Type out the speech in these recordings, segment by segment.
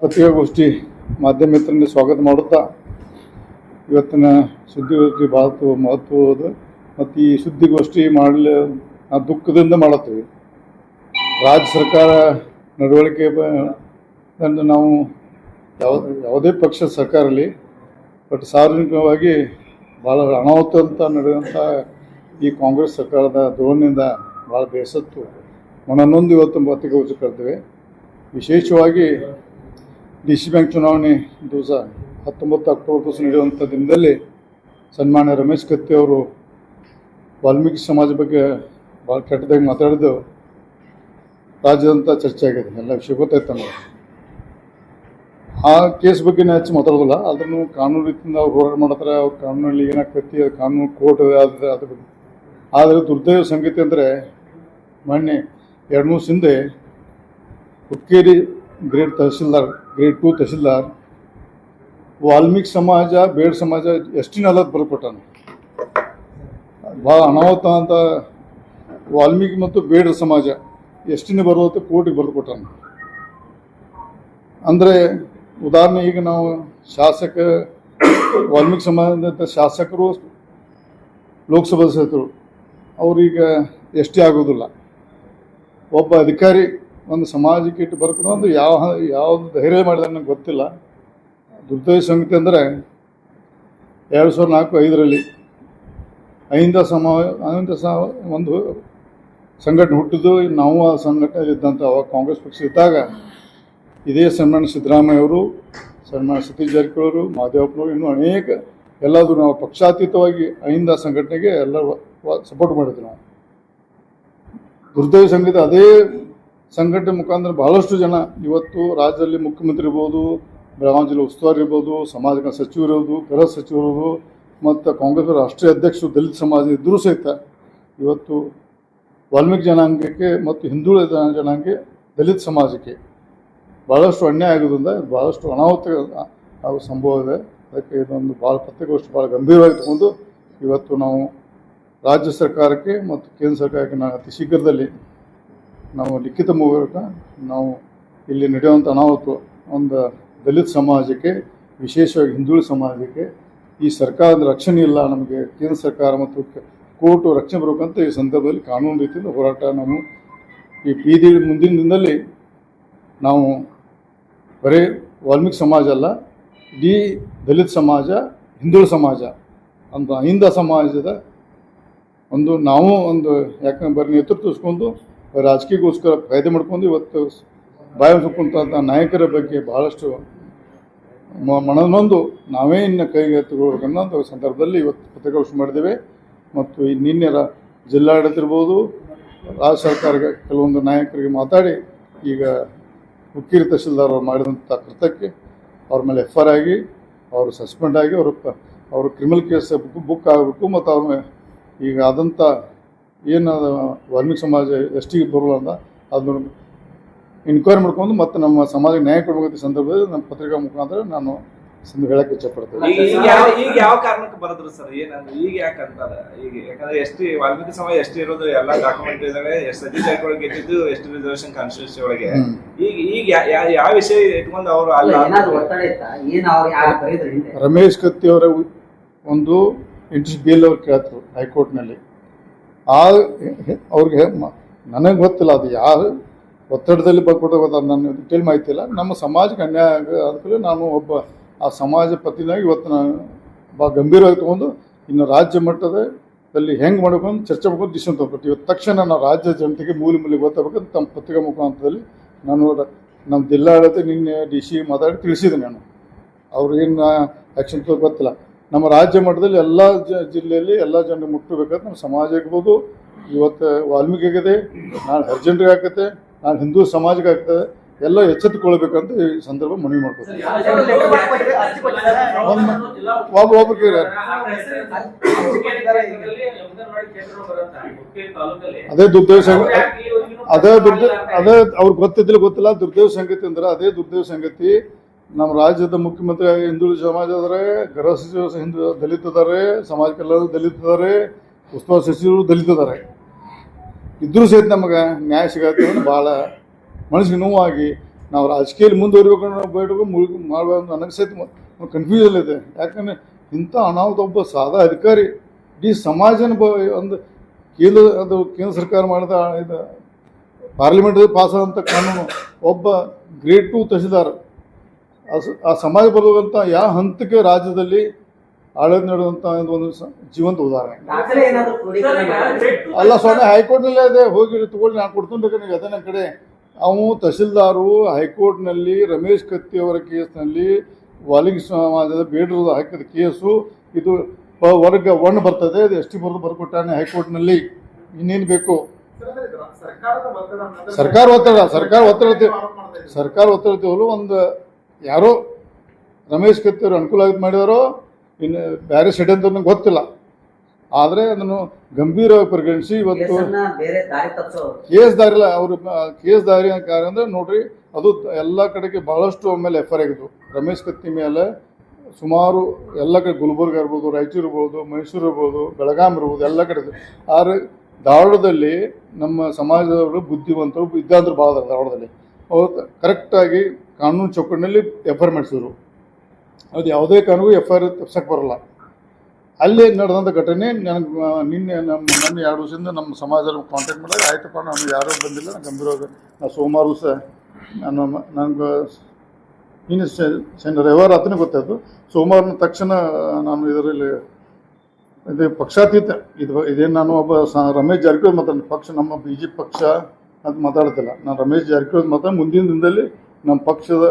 ಪತ್ರಿಕಾಗೋಷ್ಠಿ ಮಾಧ್ಯಮ ಮಿತ್ರರಿಗೆ ಸ್ವಾಗತ ಮಾಡುತ್ತಾ, ಇವತ್ತಿನ ಸುದ್ದಿಗೋಷ್ಠಿ ಭಾಳ ಮಹತ್ವದ ಮತ್ತು ಈ ಸುದ್ದಿಗೋಷ್ಠಿ ಮಾಡಲಿ ನಾವು ದುಃಖದಿಂದ ಮಾಡುತ್ತೀವಿ. ರಾಜ್ಯ ಸರ್ಕಾರ ನಡವಳಿಕೆ ನಾವು ಯಾವ, ಯಾವುದೇ ಪಕ್ಷದ ಸರ್ಕಾರ ಇರಲಿ, ಬಟ್ ಸಾರ್ವಜನಿಕವಾಗಿ ಭಾಳ ಅನಾಹುತ ಅಂತ ನಡೆಯುವಂಥ ಈ ಕಾಂಗ್ರೆಸ್ ಸರ್ಕಾರದ ಧೋರಣೆಯಿಂದ ಭಾಳ ಬೇಸತ್ತು. ಮನನೊಂದು ಇವತ್ತು ಪತ್ರಿಕಾಗೋಷ್ಠಿ ಕರೆದಿವೆ. ವಿಶೇಷವಾಗಿ ಡಿ ಸಿ ಬ್ಯಾಂಕ್ ಚುನಾವಣೆ ದಿವಸ ಹತ್ತೊಂಬತ್ತು ಅಕ್ಟೋಬರ್ ದಿವಸ ನಡೆಯುವಂಥ ದಿನದಲ್ಲಿ ಸನ್ಮಾನ್ಯ ರಮೇಶ್ ಕತ್ತಿ ಅವರು ವಾಲ್ಮೀಕಿ ಸಮಾಜ ಬಗ್ಗೆ ಭಾಳ ಕೆಟ್ಟದಾಗಿ ಮಾತಾಡಿದ್ದು ರಾಜ್ಯದಂಥ ಚರ್ಚೆ ಆಗಿದೆ. ಎಲ್ಲ ವಿಷಯ ಗೊತ್ತಾಯ್ತು ನಮಗೆ. ಆ ಕೇಸ್ ಬಗ್ಗೆ ಹೆಚ್ಚು ಮಾತಾಡೋದಿಲ್ಲ. ಆದ್ರೂ ಕಾನೂನು ರೀತಿಯಿಂದ ಅವ್ರು ಹೋರಾಟ ಮಾಡ್ತಾರೆ. ಅವ್ರ ಕಾನೂನಲ್ಲಿ ಏನಾಗ್ತೈತಿ, ಅದು ಕಾನೂನು ಕೋರ್ಟ್ ಅದ್ರ ಅದ್ರ ಬಗ್ಗೆ. ಆದರೆ ದುರ್ದೈವ ಸಂಗತಿ ಅಂದರೆ ಮೊನ್ನೆ ಎರಡು ಮೂರು ಹಿಂದೆ Hukkeri grade tahsildar grade two tahsildar, Valmiki ಸಮಾಜ, ಬೇಡ ಸಮಾಜ ಎಷ್ಟಿನ ಅಲ್ಲದ ಬರ್ಕೊಟ್ಟಾನ? ಭಾಳ ಅನಾಹುತ ಅಂತ ವಾಲ್ಮೀಕಿ ಮತ್ತು ಬೇಡ ಸಮಾಜ ಎಷ್ಟಿನ ಬರುವಂತ ಕೋರ್ಟಿಗೆ ಬರೆದು ಕೊಟ್ಟಾನ ಅಂದರೆ ಉದಾಹರಣೆ ಈಗ ನಾವು ಶಾಸಕ, ವಾಲ್ಮೀಕಿ ಸಮಾಜದ ಶಾಸಕರು, ಲೋಕಸಭಾ ಸದಸ್ಯರು, ಅವ್ರೀಗ ಟಿ ಆಗೋದಿಲ್ಲ. ಒಬ್ಬ ಅಧಿಕಾರಿ ಒಂದು ಸಮಾಜಕ್ಕೆ ಇಟ್ಟು ಬರ್ಕೊಂಡು ಒಂದು ಯಾವ, ಯಾವ್ದು ಧೈರ್ಯ ಮಾಡಿದ ನನಗೆ ಗೊತ್ತಿಲ್ಲ. ದುರ್ದೈವ ಸಂಗತಿ ಅಂದರೆ ಎರಡು ಸಾವಿರದ ನಾಲ್ಕು ಐದರಲ್ಲಿ ಅಹಿಂದ ಸಮ, ಅಹಿಂದ ಸ, ಒಂದು ಸಂಘಟನೆ ಹುಟ್ಟಿದ್ದು, ನಾವು ಆ ಸಂಘಟನೆ ಇದ್ದಂಥ ಅವಾಗ ಕಾಂಗ್ರೆಸ್ ಪಕ್ಷ ಇದ್ದಾಗ ಇದೇ ಸನ್ಮಾನ್ಯ ಸಿದ್ದರಾಮಯ್ಯ ಅವರು ಸನ್ಮಾನ ಸತೀಶ್ ಜಾರಕಿಹೊಳಿ ಮಾದೇವಪ್ಪನವರು, ಇನ್ನೂ ಅನೇಕ ಎಲ್ಲಾದರೂ ನಾವು ಪಕ್ಷಾತೀತವಾಗಿ ಅಹಿಂದ ಸಂಘಟನೆಗೆ ಎಲ್ಲ ಸಪೋರ್ಟ್ ಮಾಡಿದ್ವಿ ನಾವು. ದುರ್ದೈವ ಸಂಗೀತ ಅದೇ ಸಂಘಟನೆ ಮುಖಾಂತರ ಬಹಳಷ್ಟು ಜನ ಇವತ್ತು ರಾಜ್ಯದಲ್ಲಿ ಮುಖ್ಯಮಂತ್ರಿ ಇರ್ಬೋದು ಬೆಳಗಾವಿ ಜಿಲ್ಲೆ ಉಸ್ತುವಾರಿ ಇರ್ಬೋದು, ಸಮಾಜ ಸಚಿವರು ಇರ್ಬೋದು, ಗೃಹ ಸಚಿವರು ಮತ್ತು ಕಾಂಗ್ರೆಸ್ ರಾಷ್ಟ್ರೀಯ ಅಧ್ಯಕ್ಷರು, ದಲಿತ ಸಮಾಜ ಇದ್ದರೂ ಸಹಿತ ಇವತ್ತು ವಾಲ್ಮೀಕಿ ಜನಾಂಗಕ್ಕೆ ಮತ್ತು ಹಿಂದುಳಿದ ಜನಾಂಗಕ್ಕೆ, ದಲಿತ ಸಮಾಜಕ್ಕೆ ಭಾಳಷ್ಟು ಅನ್ಯಾಯ ಆಗೋದ್ರಿಂದ ಭಾಳಷ್ಟು ಅನಾಹುತ ಆಗೋ ಸಂಭವ ಇದೆ. ಅದಕ್ಕೆ ಇದೊಂದು ಭಾಳ ಪತ್ರಿಕೋಷ್ಠಿ ಭಾಳ ಗಂಭೀರವಾಗಿ ತಗೊಂಡು ಇವತ್ತು ನಾವು ರಾಜ್ಯ ಸರ್ಕಾರಕ್ಕೆ ಮತ್ತು ಕೇಂದ್ರ ಸರ್ಕಾರಕ್ಕೆ ನಾವು ಅತಿ ಶೀಘ್ರದಲ್ಲಿ ನಾವು ಲಿಖಿತ ಮೂಲಕ ನಾವು ಇಲ್ಲಿ ನಡೆಯುವಂಥ ಅನಾಹುತ ಒಂದು ದಲಿತ ಸಮಾಜಕ್ಕೆ, ವಿಶೇಷವಾಗಿ ಹಿಂದುಳಿದ ಸಮಾಜಕ್ಕೆ, ಈ ಸರ್ಕಾರದ ರಕ್ಷಣೆ ಇಲ್ಲ, ನಮಗೆ ಕೇಂದ್ರ ಸರ್ಕಾರ ಮತ್ತು ಕೋರ್ಟು ರಕ್ಷಣೆ ಬರಬೇಕಂತ ಈ ಸಂದರ್ಭದಲ್ಲಿ ಕಾನೂನು ರೀತಿಯಲ್ಲಿ ಹೋರಾಟ ನಾವು ಈ ಬೀದಿ ಮುಂದಿನ ದಿನದಲ್ಲಿ ನಾವು ಬರೀ ವಾಲ್ಮೀಕಿ ಸಮಾಜ ಅಲ್ಲ, ಇಡೀ ದಲಿತ ಸಮಾಜ ಹಿಂದುಳಿದ ಸಮಾಜ ಅಂತ ಅಹಿಂದ ಸಮಾಜದ ಒಂದು ನಾವು ಒಂದು ಯಾಕಂದ್ರೆ ಬರೀ ನೇತೃತ್ವ ಇಸ್ಕೊಂಡು ರಾಜಕೀಯಕ್ಕೋಸ್ಕರ ಫಾಯ್ದೆ ಮಾಡ್ಕೊಂಡು ಇವತ್ತು ಬಾಯಿ ನಾಯಕರ ಬಗ್ಗೆ ಬಹಳಷ್ಟು ಮನನೊಂದು ನಾವೇ ಇನ್ನು ಕೈಗೆ ತಗೊಳ್ಬೇಕನ್ನೋ ಸಂದರ್ಭದಲ್ಲಿ ಇವತ್ತು ಪತ್ರಿಕಾಗೋಷ್ಠಿ ಮಾಡಿದ್ದೇವೆ. ಮತ್ತು ನಿನ್ನೆ ರಾ ಜಿಲ್ಲಾಡಳಿತ ಇರ್ಬೋದು, ರಾಜ್ಯ ಸರ್ಕಾರಕ್ಕೆ ಕೆಲವೊಂದು ನಾಯಕರಿಗೆ ಮಾತಾಡಿ ಈಗ ಹುಕ್ಕೇರಿ ತಹಶೀಲ್ದಾರ್ ಅವರು ಮಾಡಿದಂಥ ಕೃತಕ್ಕೆ ಅವ್ರ ಮೇಲೆ ಎಫ್ ಆರ್ ಆಗಿ, ಅವರು ಸಸ್ಪೆಂಡ್ ಆಗಿ, ಅವರು ಅವರು ಕ್ರಿಮಿನಲ್ ಕೇಸ್ ಬುಕ್ ಬುಕ್ ಆಗಬೇಕು ಮತ್ತು ಅವ್ರ ಈಗ ಆದಂಥ ಏನು ವಾಲ್ಮೀಕಿ ಸಮಾಜ ಎಷ್ಟಿಗೆ ಬರಲ್ಲ ಅಂತ ಅದನ್ನ ಇನ್ಕ್ವೈರಿ ಮಾಡ್ಕೊಂಡು ಮತ್ತು ನಮ್ಮ ಸಮಾಜಕ್ಕೆ ನ್ಯಾಯ ಕೊಡಬೇಕಂತ ಸಂದರ್ಭದಲ್ಲಿ ನಮ್ಮ ಪತ್ರಿಕಾ ಮುಖಾಂತರ ನಾನು ಸಂದ ಹೇಳಕ್ಕೆ ಇಷ್ಟಪಡ್ತೇನೆ ಈಗ ಈಗ ಯಾವ ಈಗ ಯಾವ ಕಾರಣಕ್ಕೆ ಬರದ್ರು ಸರ್? ಏನಂದ್ರೆ ಈಗ ಯಾಕೆ ಅಂತಾರೆ? ಈಗ ಯಾಕಂದ್ರೆ ಎಷ್ಟು ವಾಲ್ಮೀಕಿ ಸಮಾಜ ಎಷ್ಟು ಇರೋದು ಎಲ್ಲ ಡಾಕ್ಯುಮೆಂಟ್ ಇದಾವೆ. ಎಷ್ಟು ಸತೀಶ್ ಜಾರಕಿಹೊಳಿ ಇಟ್ಟಿದ್ದು ಎಷ್ಟು ರಿಸರ್ವೇಶನ್ ಕಾನ್ಸ್ಟಿಟ್ಯೂಷನ್ ಒಳಗೆ. ಈಗ ಈಗ ಯಾವ ವಿಷಯ ಇಟ್ಕೊಂಡು ಅವರು ಅಲ್ಲ ಏನಾದ್ರು ಒತ್ತಡ ಇತ್ತಾ? ಏನ್ ಅವ್ರು ಯಾರು ಬರೀದ್ರು ರಮೇಶ್ ಕತ್ತಿ ಅವರ ಒಂದು ಇಂಟ್ರೆಸ್ಟ್ ಬಿಲ್ ಅವ್ರು ಕೇಳ್ತರು ಹೈಕೋರ್ಟ್ನಲ್ಲಿ. ಆ ಅವ್ರಿಗೆ ನನಗೆ ಗೊತ್ತಿಲ್ಲ ಅದು ಯಾರು ಒತ್ತಡದಲ್ಲಿ ಬರ್ಕೊಟ್ಟು ಗೊತ್ತಾಗ ನನ್ನ ಡಿಟೇಲ್ ಮಾಹಿತಿ ಇಲ್ಲ. ನಮ್ಮ ಸಮಾಜಕ್ಕೆ ಅನ್ಯಾಯ ಆಗ- ನಾನು ಒಬ್ಬ ಆ ಸಮಾಜ ಪ್ರತಿನಾಗಿ ಇವತ್ತು ನಾನು ಭಾಳ ಗಂಭೀರವಾಗಿ ತೊಗೊಂಡು ಇನ್ನು ರಾಜ್ಯ ಮಟ್ಟದಲ್ಲಿ ಹೆಂಗೆ ಮಾಡಬೇಕು ಅಂತ ಚರ್ಚೆ ಮಾಡ್ಕೊಂಡು ಡಿಸಿಷನ್ ತೊಗೊಟ್ಟು ಇವತ್ತು ತಕ್ಷಣ ನಾವು ರಾಜ್ಯ ಜನತೆಗೆ ಮೂಲೆ ಮೂಲೆ ಗೊತ್ತಾಗಬೇಕು ತಮ್ಮ ಪತ್ರಿಕಾ ಮುಖಾಂತರದಲ್ಲಿ ನಾನು ನಮ್ಮ ಜಿಲ್ಲಾಡಳಿತ ನಿನ್ನೆ ಡಿ ಸಿ ಮಾತಾಡಿ ತಿಳಿಸಿದೆ ನಾನು. ಅವ್ರು ಏನು ಆ್ಯಕ್ಷನ್ ತೊಗೊಂಡು ಗೊತ್ತಿಲ್ಲ. ನಮ್ಮ ರಾಜ್ಯ ಮಟ್ಟದಲ್ಲಿ ಎಲ್ಲ ಜಿಲ್ಲೆಯಲ್ಲಿ ಎಲ್ಲ ಜನರು ಮುಟ್ಟಬೇಕಾದ್ರೆ ನಮ್ಮ ಸಮಾಜ ಇರ್ಬೋದು ಇವತ್ತು ವಾಲ್ಮೀಕಿ ಆಗಿದೆ ನಾನು ಅರ್ಜೆಂಟ್ಗೆ ಆಗ್ತದೆ ನಾನು ಹಿಂದೂ ಸಮಾಜಕ್ಕೆ ಆಗ್ತದೆ. ಎಲ್ಲ ಎಚ್ಚೆತ್ತುಕೊಳ್ಬೇಕಂತ ಈ ಸಂದರ್ಭ ಮನವಿ ಮಾಡ್ಕೊತೀನಿ ಒಬ್ಬ ಒಬ್ರಿಗೆ ಅದೇ ದುರ್ದೇವ ಸಂಗತಿ ಅದೇ ದುರ್ದ ಅದೇ ಅವ್ರಿಗೆ ಗೊತ್ತಿದ್ದಿಲ್ಲ, ಗೊತ್ತಿಲ್ಲ. ದುರ್ದೇವ ಸಂಗತಿ ಅಂದ್ರೆ ಅದೇ ದುರ್ದೇವ ಸಂಗತಿ. ನಮ್ಮ ರಾಜ್ಯದ ಮುಖ್ಯಮಂತ್ರಿ ಹಿಂದುಳಿದ ಸಮಾಜ ಅದರ ಗೃಹ ಸಚಿವ ಹಿಂದೂ ದಲಿತ ಅದಾರೆ ಸಮಾಜ ಕಲ್ಯಾಣ ದಲಿತ ಅದಾರೆ ಉಸ್ತುವಾರಿ ಸಚಿವರು ದಲಿತ ಅದಾರೆ ಇದ್ರೂ ಸಹಿತ ನಮಗೆ ನ್ಯಾಯ ಸಿಗತ್ತೆ ಭಾಳ ಮನಸ್ಸಿಗೆ ನೋವಾಗಿ ನಾವು ರಾಜಕೀಯದಲ್ಲಿ ಮುಂದುವರಿಬೇಕು ಬೇಡಬೇಕು ಮುಳುಗು ಮಾಡಬೇಕು ನನಗೆ ಸಹಿತ ಕನ್ಫ್ಯೂಷನ್ ಇದೆ. ಯಾಕಂದ್ರೆ ಇಂಥ ಅನಾಹುತ ಒಬ್ಬ ಸಾದಾ ಅಧಿಕಾರಿ ಇಡೀ ಸಮಾಜನ ಒಂದು ಕೇಂದ್ರ, ಅದು ಕೇಂದ್ರ ಸರ್ಕಾರ ಮಾಡಿದ ಇದು ಪಾರ್ಲಿಮೆಂಟ್ ಪಾಸ್ ಆದಂಥ ಕಾನೂನು ಒಬ್ಬ ಗ್ರೇಟ್ ಟು ತಹಸೀಲ್ದಾರ್. ಆ ಸ- ಆ ಸಮಾಜ ಬರುವಂಥ ಯಾವ ಹಂತಕ್ಕೆ ರಾಜ್ಯದಲ್ಲಿ ಆಡಳಿತ ನಡೆಯುವಂಥ ಒಂದು ಜೀವಂತ ಉದಾಹರಣೆ ಅಲ್ಲ ಸ್ವಾಮಿ ಹೈಕೋರ್ಟ್ನಲ್ಲೇ ಅದೇ ಹೋಗಿ ತಗೊಳ್ಳಿ ನಾನು ಕೊಡ್ತೀನಿ ಬೇಕಾದ್ರೆ ನೀವು ಅದೇ ನನ್ನ ಕಡೆ ಅವು ತಹಸೀಲ್ದಾರು ಹೈಕೋರ್ಟ್ನಲ್ಲಿ ರಮೇಶ್ ಕತ್ತಿ ಅವರ ಕೇಸ್ನಲ್ಲಿ ವಾಲಿಂಗ್ ಸಮಾಜದ ಬೇಡರು ಹಾಕಿದ ಕೇಸು ಇದು ವರ್ಗ ಒನ್ ಬರ್ತದೆ ಅದು ಎಸ್ ಟಿ ಬರೆದು ಬರ್ಕೊಟ್ಟಾನೆ ಹೈಕೋರ್ಟ್ನಲ್ಲಿ ಇನ್ನೇನು ಬೇಕು ಸರ್ಕಾರ ಒತ್ತಡ ಸರ್ಕಾರ ಒತ್ತಡ ಸರ್ಕಾರ ಒತ್ತಡ ಒಂದು ಯಾರೋ ರಮೇಶ್ ಕತ್ತಿ ಅವರು ಅನುಕೂಲ ಆಗಿ ಮಾಡಿದಾರೋ ಇನ್ನು ಬೇರೆ ಅಂತ ನನಗೆ ಗೊತ್ತಿಲ್ಲ. ಆದರೆ ಅದನ್ನು ಗಂಭೀರವಾಗಿ ಪರಿಗಣಿಸಿ ಇವತ್ತು ಕೇಸ್ ದಾರಿ ಇಲ್ಲ ಅವರು ಕೇಸ್ ದಾರಿ ಕಾರ್ಯ ಅಂದ್ರೆ ನೋಡ್ರಿ ಅದು ಎಲ್ಲ ಕಡೆಗೆ ಬಹಳಷ್ಟು ಆಮೇಲೆ ಎಫ್ ಐ ಆಗಿದ್ದು ರಮೇಶ್ ಕತ್ತಿ ಮೇಲೆ ಸುಮಾರು ಎಲ್ಲ ಕಡೆ ಗುಲ್ಬರ್ಗ ಇರ್ಬೋದು ರಾಯಚೂರು ಇರ್ಬೋದು ಮೈಸೂರು ಇರ್ಬೋದು ಬೆಳಗಾಂ ಇರ್ಬೋದು ಎಲ್ಲ ಕಡೆ ಆದರೆ ಧಾರವಾಡದಲ್ಲಿ ನಮ್ಮ ಸಮಾಜದವರು ಬುದ್ಧಿವಂತರು ಇದ್ದಾದ್ರು ಭಾಳ ಧಾರವಾಡದಲ್ಲಿ. ಅವ್ರು ಕರೆಕ್ಟಾಗಿ ಕಾನೂನು ಚೌಕಟ್ಟಿನಲ್ಲಿ ಎಫ್ ಆರ್ ಮಾಡಿಸಿದ್ರು. ಅದು ಯಾವುದೇ ಕಾರಣಕ್ಕೂ ಎಫ್ ಐ ಆರ್ ತಪ್ಸಕ್ಕೆ ಬರಲ್ಲ. ಅಲ್ಲಿ ನಡೆದಂಥ ಘಟನೆ ನನಗೆ ನಿನ್ನೆ ನಮ್ಮ ನನ್ನ ಎರಡು ವರ್ಷದಿಂದ ನಮ್ಮ ಸಮಾಜದಲ್ಲಿ ಕಾಂಟ್ಯಾಕ್ಟ್ ಮಾಡಿದಾಗ, ಆಯ್ತಪ್ಪ, ನಾನು ಯಾರೂ ಬಂದಿಲ್ಲ, ನಾನು ಗಂಭೀರವಾಗಿ ನಾನು ಸೋಮವಾರ ದಿವಸ ನಾನು ನನಗೆ ನಿನ್ನೆ ಶನಿ ರವಿವಾರ ಹತ್ತನೇ ಗೊತ್ತಾಯ್ತು. ಸೋಮವಾರ ತಕ್ಷಣ ನಾನು ಇದರಲ್ಲಿ ಇದು ಪಕ್ಷಾತೀತ, ಇದು, ಇದೇನು ನಾನು ಒಬ್ಬ ರಮೇಶ್ ಜಾರಕಿಹೊಳಿ ಮಾತಾಡ್ತೀನಿ. ಪಕ್ಷ, ನಮ್ಮ ಬಿ ಜೆ ಪಕ್ಷ ಅಂತ ಮಾತಾಡ್ತಿಲ್ಲ. ನಾನು ರಮೇಶ್ ಜಾರಕಿಹೊಳಿ ಮಾತಾಡಿ ಮುಂದಿನ ದಿನದಲ್ಲಿ ನಮ್ಮ ಪಕ್ಷದ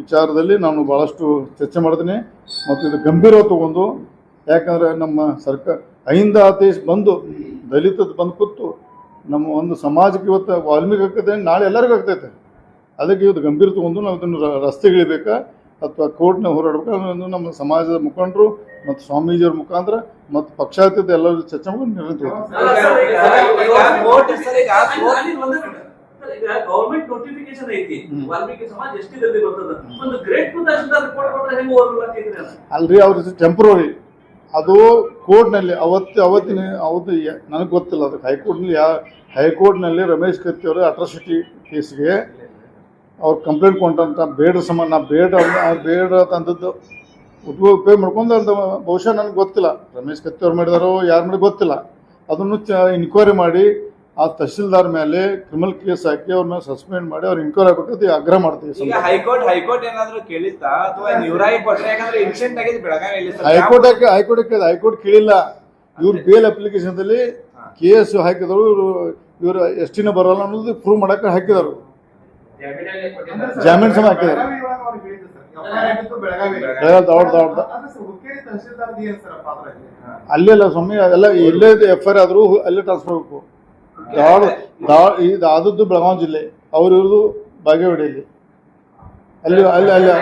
ವಿಚಾರದಲ್ಲಿ ನಾನು ಭಾಳಷ್ಟು ಚರ್ಚೆ ಮಾಡ್ತೀನಿ ಮತ್ತು ಇದು ಗಂಭೀರ ತಗೊಂಡು, ಯಾಕಂದರೆ ನಮ್ಮ ಸರ್ಕಾರ ಅಹಿಂದ ಆದೇಶ ಬಂದು ದಲಿತದ ಬಂದು ಕೂತು, ನಮ್ಮ ಒಂದು ಸಮಾಜಕ್ಕೆ ಇವತ್ತು ವಾಲ್ಮೀಕಿ ಆಗ್ತದೆ, ನಾಳೆ ಎಲ್ಲರಿಗೂ ಆಗ್ತೈತೆ. ಅದಕ್ಕೆ ಇವತ್ತು ಗಂಭೀರ ತಗೊಂಡು ನಾವು ಇದನ್ನು ರಸ್ತೆಗಿಳಿಬೇಕಾ ಅಥವಾ ಕೋರ್ಟ್ನ ಹೋರಾಡಬೇಕಾ ನಮ್ಮ ಸಮಾಜದ ಮುಖಂಡರು ಮತ್ತು ಸ್ವಾಮೀಜಿಯವ್ರ ಮುಖಾಂತರ ಮತ್ತು ಪಕ್ಷಾತೀತ ಎಲ್ಲರೂ ಚರ್ಚೆ ಮಾಡಿ ನಿರ್ಣಯ ಈಗ ಕೋರ್ಟ್ ಗೌರ್ಮೆಂಟ್ ನೋಟಿಫಿಕೇಶನ್ ಐತಿ. ವಾಲ್ಮೀಕಿ ಸಮಾಜ ಎಷ್ಟಿದೆ ಬರ್ತದ ಒಂದು ಗ್ರೇಟ್ ರಿಪೋರ್ಟ್ ಕೊಟ್ರೆ ಹೆಂಗ್ ಅಲ್ರಿ ಅವ್ರ ಟೆಂಪ್ರವರಿ ಅದು ಕೋರ್ಟ್ನಲ್ಲಿ ಅವತ್ತು ಅವತ್ತಿನ ಅವತ್ತು ನನಗೆ ಗೊತ್ತಿಲ್ಲ ಅದಕ್ಕೆ. ಹೈಕೋರ್ಟ್ನಲ್ಲಿ ಯಾ ಹೈಕೋರ್ಟ್ನಲ್ಲಿ ರಮೇಶ್ ಕತ್ತಿ ಅವರು ಅಟ್ರಾಸಿಟಿ ಕೇಸ್ಗೆ ಅವ್ರು ಕಂಪ್ಲೇಂಟ್ ಕೊಟ್ಟಂತ ಬೇಡ ಸಮ ನಾ ಬೇಡ ಬೇಡ ತಂದದ್ದು ಉಪಯೋಗ ಉಪಯೋಗ ಮಾಡ್ಕೊಂಡು ಅಂತ ಬಹುಶಃ ನನಗೆ ಗೊತ್ತಿಲ್ಲ. ರಮೇಶ್ ಕತ್ತಿ ಅವ್ರು ಮಾಡಿದಾರೋ ಯಾರು ಮಾಡಿ ಗೊತ್ತಿಲ್ಲ. ಅದನ್ನು ಚ ಇನ್ಕ್ವೈರಿ ಮಾಡಿ ಆ ತಹಶೀಲ್ದಾರ್ ಮೇಲೆ ಕ್ರಿಮಿನಲ್ ಕೇಸ್ ಹಾಕಿ ಅವ್ರ ಮೇಲೆ ಸಸ್ಪೆಂಡ್ ಮಾಡಿ ಅವ್ರು ಇನ್ಕ್ವೈರಿ ಆಗ್ಬೇಕಂತ ಆಗ್ರಹ ಮಾಡ್ತೀವಿ ಈಗ. ಹೈಕೋರ್ಟ್ ಹೈಕೋರ್ಟ್ ಏನಾದ್ರು ಕೇಳಿತ್ತಾ? ಅಥವಾ ನೀವ್ರಾಗಿ ಕೊಟ್ರೆ ಯಾಕಂದ್ರೆ ಇನ್ಸಿಡೆಂಟ್ ಆಗಿದೆ ಬೆಳಗಾವಿಯಲ್ಲಿ ಸರ್ ಹೈಕೋರ್ಟ್ ಹೈಕೋರ್ಟ್ ಹೈಕೋರ್ಟ್ ಕೇಳಿಲ್ಲ. ಇವ್ರು ಬೇಲ್ ಅಪ್ಲಿಕೇಶನ್ದಲ್ಲಿ ಕೇಸ್ ಹಾಕಿದ್ರು ಇವರು ಇವರು ಎಷ್ಟಿನ ಬರಲ್ಲ ಅನ್ನೋದು ಪ್ರೂವ್ ಮಾಡಕ್ಕೆ ಹಾಕಿದರು. ಜಾಮೀನು ಸಮ ಹಾಕಿದ್ದಾರೆ. ಅಲ್ಲೆಲ್ಲ ಸ್ವಾಮಿ ಅದೆಲ್ಲ ಎಲ್ಲೇ ಎಫ್ ಐ ಆರ್ ಆದರೂ ಅಲ್ಲೇ ಟ್ರಾನ್ಸ್ಫರ್ ಆಗಬೇಕು. ದಾವಡ್ ದಾವಡ್ ಈ ಆದದ್ದು ಬೆಳಗಾವಿ ಜಿಲ್ಲೆ. ಅವ್ರು ಇರೋದು ಬಾಗೇವಾಡಿಯಲ್ಲಿ. ಅಲ್ಲಿ ಅಲ್ಲಿ ಅಲ್ಲಿ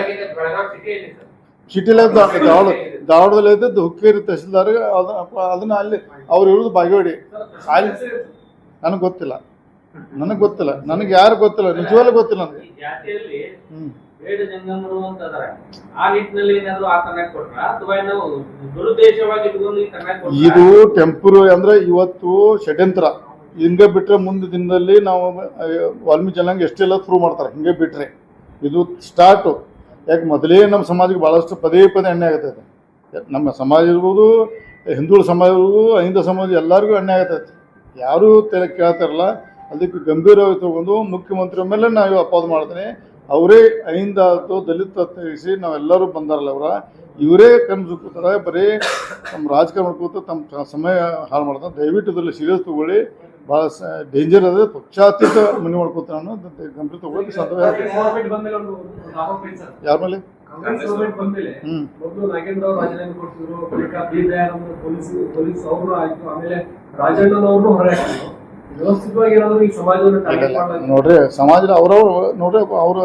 ಸಿಟಿಲೇ ಧಾರವಾಡ ಧಾರವಾಡದಲ್ಲಿ ಇದ್ದದ್ದು ಹುಕ್ಕೇರಿ ತಹಸೀಲ್ದಾರ್ ಅದನ್ನ ಅಲ್ಲಿ ಅವ್ರು ಇರೋದು ಬಾಗೇವಾಡಿ. ಅಲ್ಲಿ ನನಗೆ ಗೊತ್ತಿಲ್ಲ. ನನಗೆ ಗೊತ್ತಿಲ್ಲ. ನನಗೆ ಯಾರು ಗೊತ್ತಿಲ್ಲ. ನಿಜವಾಗ್ಲೂ ಗೊತ್ತಿಲ್ಲ ನನಗೆ. ಈ ಜಾತಿಯಲ್ಲಿ ಹ್ಮ್. ಬೇಡ ಜಂಗಮರು ಅಂತ ಅದಾರ ಆ ನಿಟ್ಟಿನಲ್ಲಿ ಏನಾದ್ರು ಆ ಕರ್ನಾಟಕ ಕೊಟ್ರ? ಅಥವಾ ನಾವು ದುರುದ್ದೇಶವಾಗಿ ಇಟ್ಕೊಂಡು ಈ ಕರ್ನಾಟಕ ಇದು ಟೆಂಪರರಿ ಅಂದ್ರೆ ಇವತ್ತು ಷಡ್ಯಂತ್ರ. ಹಿಂಗೆ ಬಿಟ್ಟರೆ ಮುಂದೆ ದಿನದಲ್ಲಿ ನಾವು ವಾಲ್ಮೀಕಿ ಜನಾಂಗ ಎಷ್ಟೆಲ್ಲ ಪ್ರೂವ್ ಮಾಡ್ತಾರೆ, ಹಿಂಗೆ ಬಿಟ್ಟರೆ ಇದು ಸ್ಟಾರ್ಟು ಯಾಕೆ ಮೊದಲೇ ನಮ್ಮ ಸಮಾಜಕ್ಕೆ ಭಾಳಷ್ಟು ಪದೇ ಪದೇ ಎಣ್ಣೆ ಆಗತೈತೆ ನಮ್ಮ ಸಮಾಜ ಇರ್ಬೋದು, ಹಿಂದುಳ ಸಮಾಜ ಇರ್ಬೋದು, ಅಹಿಂದ ಸಮಾಜ ಎಲ್ಲರಿಗೂ ಎಣ್ಣೆ ಆಗತೈತೆ ಯಾರೂ ತಲೆ ಕೇಳ್ತಾರಲ್ಲ ಅದಕ್ಕೆ ಗಂಭೀರವಾಗಿ ತಗೊಂಡು ಮುಖ್ಯಮಂತ್ರಿ ಮೇಲೆ ನಾವು ಅಪವಾದ ಮಾಡ್ತೀನಿ. ಅವರೇ ಅಹಿಂದ ಆಯಿತು ದಲಿತ ತೆಗೆಸಿ ನಾವೆಲ್ಲರೂ ಬಂದಾರಲ್ಲ ಅವರ, ಇವರೇ ಕಣ್ಣು ಕೂತಾರೆ ಬರೀ ನಮ್ಮ ರಾಜಕಾರಣ ಮಾಡ್ಕೋತ ತಮ್ಮ ಸಮಯ ಹಾಳು ಮಾಡ್ತಾರೆ. ದಯವಿಟ್ಟು ಇದರಲ್ಲಿ ಸೀರಿಯಸ್ ತಗೊಳ್ಳಿ. ಭಾಳ ಡೇಂಜರ್ ಅದ. ಪಕ್ಷಾತೀತ ಮನೆ ಮಾಡ್ಕೋತಾರೆ ಅನ್ನೋದು ಗಂಭೀರ ತಗೊಳ್ಳೋಕೆ ಸಾಧ್ಯ ಯಾರ ಮೇಲೆ? ನೋಡ್ರಿ ಸಮಾಜ ಅವ್ರವ್ರು ನೋಡ್ರಿ ಅವ್ರ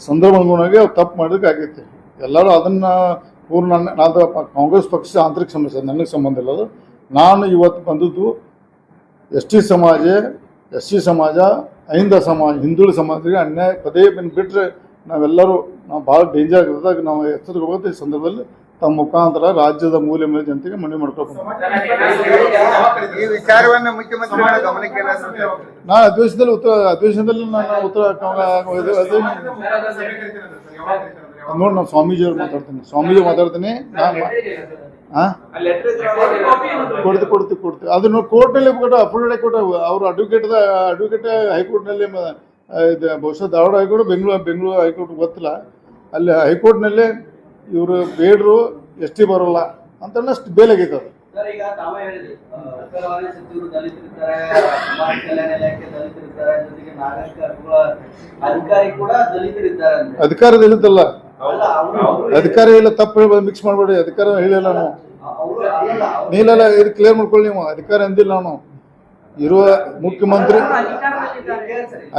ಸಂದರ್ಭ ಅನುಗುಣವಾಗಿ ಅವ್ರು ತಪ್ಪು ಮಾಡೋದಕ್ಕೆ ಆಗೈತಿ. ಎಲ್ಲರೂ ಅದನ್ನ ಪೂರ್ಣ ನಾನು ಕಾಂಗ್ರೆಸ್ ಪಕ್ಷ ಆಂತರಿಕ ಸಮಸ್ಯೆ ನನಗೆ ಸಂಬಂಧ ಇಲ್ಲ ಅದು. ನಾನು ಇವತ್ತು ಬಂದದ್ದು ಎಸ್ ಟಿ ಸಮಾಜ ಎಸ್ ಸಿ ಸಮಾಜ ಅಹಿಂದ ಸಮಾಜ ಹಿಂದುಳಿದ ಸಮಾಜಕ್ಕೆ ಅನ್ಯಾಯ ಪದೇ ಬಂದು ಬಿಟ್ಟರೆ ನಾವೆಲ್ಲರೂ ನಾವು ಭಾಳ ಡೇಂಜರ್ ಆಗಿರೋದಾಗ ನಾವು ಎಚ್ಚರಿಕೆ ಈ ಸಂದರ್ಭದಲ್ಲಿ ತಮ್ಮ ಮುಖಾಂತರ ರಾಜ್ಯದ ಮೂಲೆ ಮೇಲೆ ಜನತೆಗೆ ಮನವಿ ಮಾಡ್ಕೋಬೇಕು ಈ ವಿಚಾರವನ್ನ ಮುಖ್ಯಮಂತ್ರಿಗಳ ಗಮನಕ್ಕೆ ಏನಾದ್ರು ನಾನು ಅಧಿವೇಶನದಲ್ಲಿ ಉತ್ತರ ಅಧಿವೇಶನದಲ್ಲಿ ನಾನು ಉತ್ತರ ನೋಡಿ ನಾನು ಸ್ವಾಮೀಜಿಯವ್ರು ಮಾತಾಡ್ತೀನಿ. ಸ್ವಾಮೀಜಿ ಮಾತಾಡ್ತೀನಿ. ನಾನು ಕೊಡ್ತು ಕೊಡ್ತು ಕೊಡ್ತು. ಅದನ್ನು ಕೋರ್ಟ್ನಲ್ಲಿ ಕೊಟ್ಟು ಅಫಿಡೇಟ್ ಕೊಟ್ಟು ಅವರು ಅಡ್ವೊಕೇಟ್ ಅಡ್ವೊಕೇಟ್ ಹೈಕೋರ್ಟ್ನಲ್ಲಿ ನಲ್ಲಿ ಇದು ಬಹುಶಃ Dharwad high court Bengaluru Bengaluru high court ಗೊತ್ತಿಲ್ಲ. ಅಲ್ಲಿ ಹೈಕೋರ್ಟ್ನಲ್ಲಿ ಇವರು ಬೇಡರು ಎಸ್ ಟಿ ಬರೋಲ್ಲ ಅಂತ ಅಷ್ಟು ಬೇಲಾಗೈತೆ ಅದು ಸರ್ ಈಗ ತಾವೇ ಹೇಳಿದ್ರಿ ಉತ್ತರವಾದಿ ಸಚಿವರು ದಲಿತರಿದ್ದಾರೆ ಸಮಾಜ ಕಲ್ಯಾಣ ಇಲಾಖೆ ದಲಿತರಿದ್ದಾರೆ ಜೊತೆಗೆ ನಾಗರಿಕ ಹಕ್ಕುಗಳ ಅಧಿಕಾರಿ ಕೂಡ ದಲಿತರಿದ್ದಾರೆ ಅವರು ಅವರು ಅಧಿಕಾರ ಇಲ್ಲ ತಪ್ಪು ಮಿಕ್ಸ್ ಮಾಡಬೇಡಿ ಅಧಿಕಾರ ಹೇಳಿಲ್ಲ ನಾವು. ನೀಲಲ್ಲ ಇದು ಕ್ಲಿಯರ್ ಮಾಡ್ಕೊಳ್ಳಿ ನೀವು ಅಧಿಕಾರ ಅಂದಿಲ್ಲ ನಾನು ಇರುವ ಮುಖ್ಯಮಂತ್ರಿ.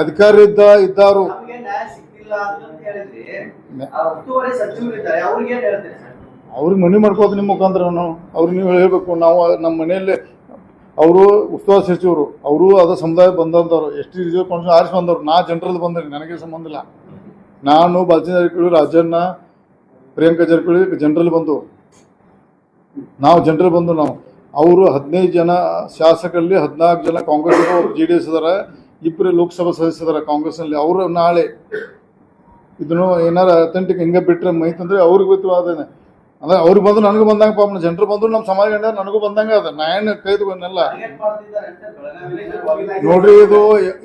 ಅಧಿಕಾರ ಇದ್ದ ಇದ್ದಾರು. ಅವ್ರಿಗೆ ಮನವಿ ಮಾಡ್ಕೋದು ನಿಮ್ಮ ಮುಖಾಂತರ ಅವ್ರಿಗೆ ನೀವು ಹೇಳಬೇಕು, ನಾವು ನಮ್ಮ ಮನೆಯಲ್ಲಿ ಅವರು ಉಸ್ತುವಾರಿ ಸಚಿವರು, ಅವರು ಅದ ಸಮುದಾಯ ಬಂದಂಥವ್ರು ಎಷ್ಟು ರಿಸರ್ವ್ ಕೌನ್ಸಿಲ್ ಆರಿಸಿ ಬಂದವರು, ನಾ ಜನರಲ್ಲಿ ಬಂದ್ರಿ ನನಗೆ ಸಂಬಂಧ ಇಲ್ಲ. ನಾನು ಬಾಲಚಂದ್ರ ಜಾರಕಿಹೊಳಿ ರಾಜಣ್ಣ, ಪ್ರಿಯಾಂಕಾ ಜಾರಕಿಹೊಳಿ ಜನರಲ್ಲಿ ಬಂದು, ನಾವು ಜನರಲ್ಲಿ ಬಂದು ನಾವು, ಅವರು ಹದಿನೈದು ಜನ ಶಾಸಕರಲ್ಲಿ ಹದಿನಾಲ್ಕು ಜನ ಕಾಂಗ್ರೆಸ್ ಜೆ ಡಿ ಎಸ್ ಇದಾರೆ ಇಬ್ಬರು ಲೋಕಸಭಾ ಇದಾರೆ ಕಾಂಗ್ರೆಸ್ನಲ್ಲಿ, ಅವರು ನಾಳೆ. ಇದನ್ನು ಏನಾರ ಅಥೆಂಟಿಕ್ ಹಿಂಗೆ ಬಿಟ್ಟರೆ ಮೈತಂದರೆ ಅವ್ರಿಗೆ ಗೊತ್ತು ಅಂದ್ರೆ ಅವ್ರಿಗೆ ಬಂದು ನನಗೂ ಬಂದಂಗ ಪಾಪ ಜನರು ಬಂದ್ರು ನಮ್ಮ ಸಮಾಜ ಗಂಡ ನನಗೂ ಬಂದಂಗ ಅದ. ನಾ ಏನು ಕೈದು ಬಂದಲ್ಲ. ನೋಡ್ರಿ ಇದು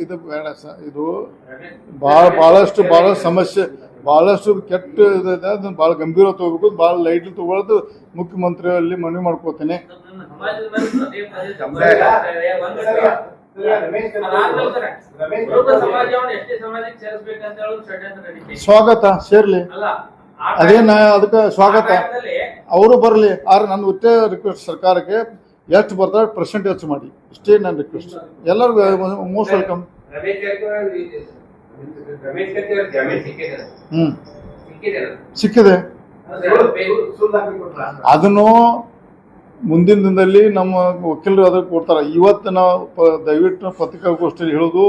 ಇದು ಬೇಡ ಇದು ಬಹಳ ಬಹಳಷ್ಟು ಬಹಳ ಸಮಸ್ಯೆ ಬಹಳಷ್ಟು ಕೆಟ್ಟ ಇದೆ ಅದನ್ನ ಬಹಳ ಗಂಭೀರ ತಗೋಬೇಕು ಭಾಳ ಲೈಟ್ ತಗೊಳ್ಳೋದು ಮುಖ್ಯಮಂತ್ರಿ ಅಲ್ಲಿ ಮನವಿ ಮಾಡ್ಕೋತೀನಿ. ಸ್ವಾಗತ ಸೇರ್ಲಿ. ಅಲ್ಲ ನಾ ಅದಕ್ಕೆ ಸ್ವಾಗತ. ಅವರು ಬರಲಿ. ಆದ್ರೆ ನನ್ನ ಒಟ್ಟೆ ರಿಕ್ವೆಸ್ಟ್ ಸರ್ಕಾರಕ್ಕೆ ಎಷ್ಟು ಬರ್ತಾರೆ ಪರ್ಸೆಂಟ್ ಹೆಚ್ಚು ಮಾಡಿ. ಇಷ್ಟೇ ನನ್ನ ರಿಕ್ವೆಸ್ಟ್ ಎಲ್ಲರಿಗೂ ಮೋಸ್ಟ್ ವೆಲ್ಕಮ್ ಹ್ಮ್. ಸಿಕ್ಕಿದೆ ಅದನ್ನು ಮುಂದಿನ ದಿನದಲ್ಲಿ ನಮ್ಮ ವಕೀಲರು ಅದಕ್ಕೆ ಕೊಡ್ತಾರೆ. ಇವತ್ತು ನಾವು ಪ ದಯವಿಟ್ಟು ಪತ್ರಿಕಾಗೋಷ್ಠಿಯಲ್ಲಿ ಹೇಳೋದು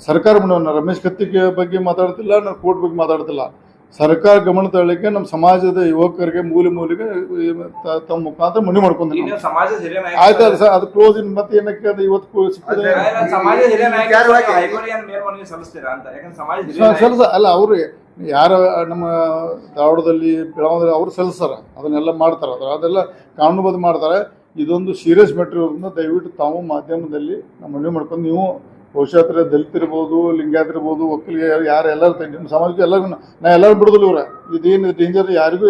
ಸರ್ಕಾರ ಮನವಿ ರಮೇಶ್ ಕತ್ತಿಗೆ ಬಗ್ಗೆ ಮಾತಾಡ್ತಿಲ್ಲ ನಾನು ಕೋರ್ಟ್ ಬಗ್ಗೆ ಮಾತಾಡ್ತಿಲ್ಲ. ಸರ್ಕಾರ ಗಮನ ತಳ್ಳಿಕೆ ನಮ್ಮ ಸಮಾಜದ ಯುವಕರಿಗೆ ಮೂಲೆ ಮೂಲೆಗೆ ತಮ್ಮ ಮುಖಾಂತರ ಮನವಿ ಮಾಡ್ಕೊಂಡು ಆಯ್ತು ಅದು ಸರ್. ಅದು ಕ್ಲೋಸ್ ಇನ್ ಮತ್ತೆ ಏನಕ್ಕೆ ಅದು ಇವತ್ತು ಸಿಕ್ಕಿದೆ? ಅಲ್ಲ, ಸಲ್ಸ ಅವರು ಯಾರ ನಮ್ಮ ಧಾರವಾಡದಲ್ಲಿ ಬೆಳಗಾವದಲ್ಲಿ ಅವರು ಸಲ್ಲಿಸ್ತಾರೆ. ಅದನ್ನೆಲ್ಲ ಮಾಡ್ತಾರೆ. ಅದ್ರ ಅದೆಲ್ಲ ಕಾನೂನುಬದ್ಧ ಮಾಡ್ತಾರೆ. ಇದೊಂದು ಸೀರಿಯಸ್ ಮ್ಯಾಟ್ರ್ ಇರೋದ್ರಿಂದ ದಯವಿಟ್ಟು ತಾವು ಮಾಧ್ಯಮದಲ್ಲಿ ನಮ್ಮ ಮನವಿ ಮಾಡ್ಕೊಂಡು ನೀವು ಬಹುಶಃ ಹತ್ರ ದಲಿತರಿರ್ಬೋದು ಲಿಂಗಾಯತ್ ಇರ್ಬೋದು ಒಕ್ಕಲಿಗೆ ಯಾರು ಎಲ್ಲರೂ ನಿಮ್ಮ ಸಮಾಜಕ್ಕೆ ಎಲ್ಲರಿಗೂ ನಾ ಎಲ್ಲರೂ ಬಿಡೋದಿಲ್ಲ ಇವ್ರೆ. ಇದೇನು ಡೇಂಜರ್ ಯಾರಿಗೂ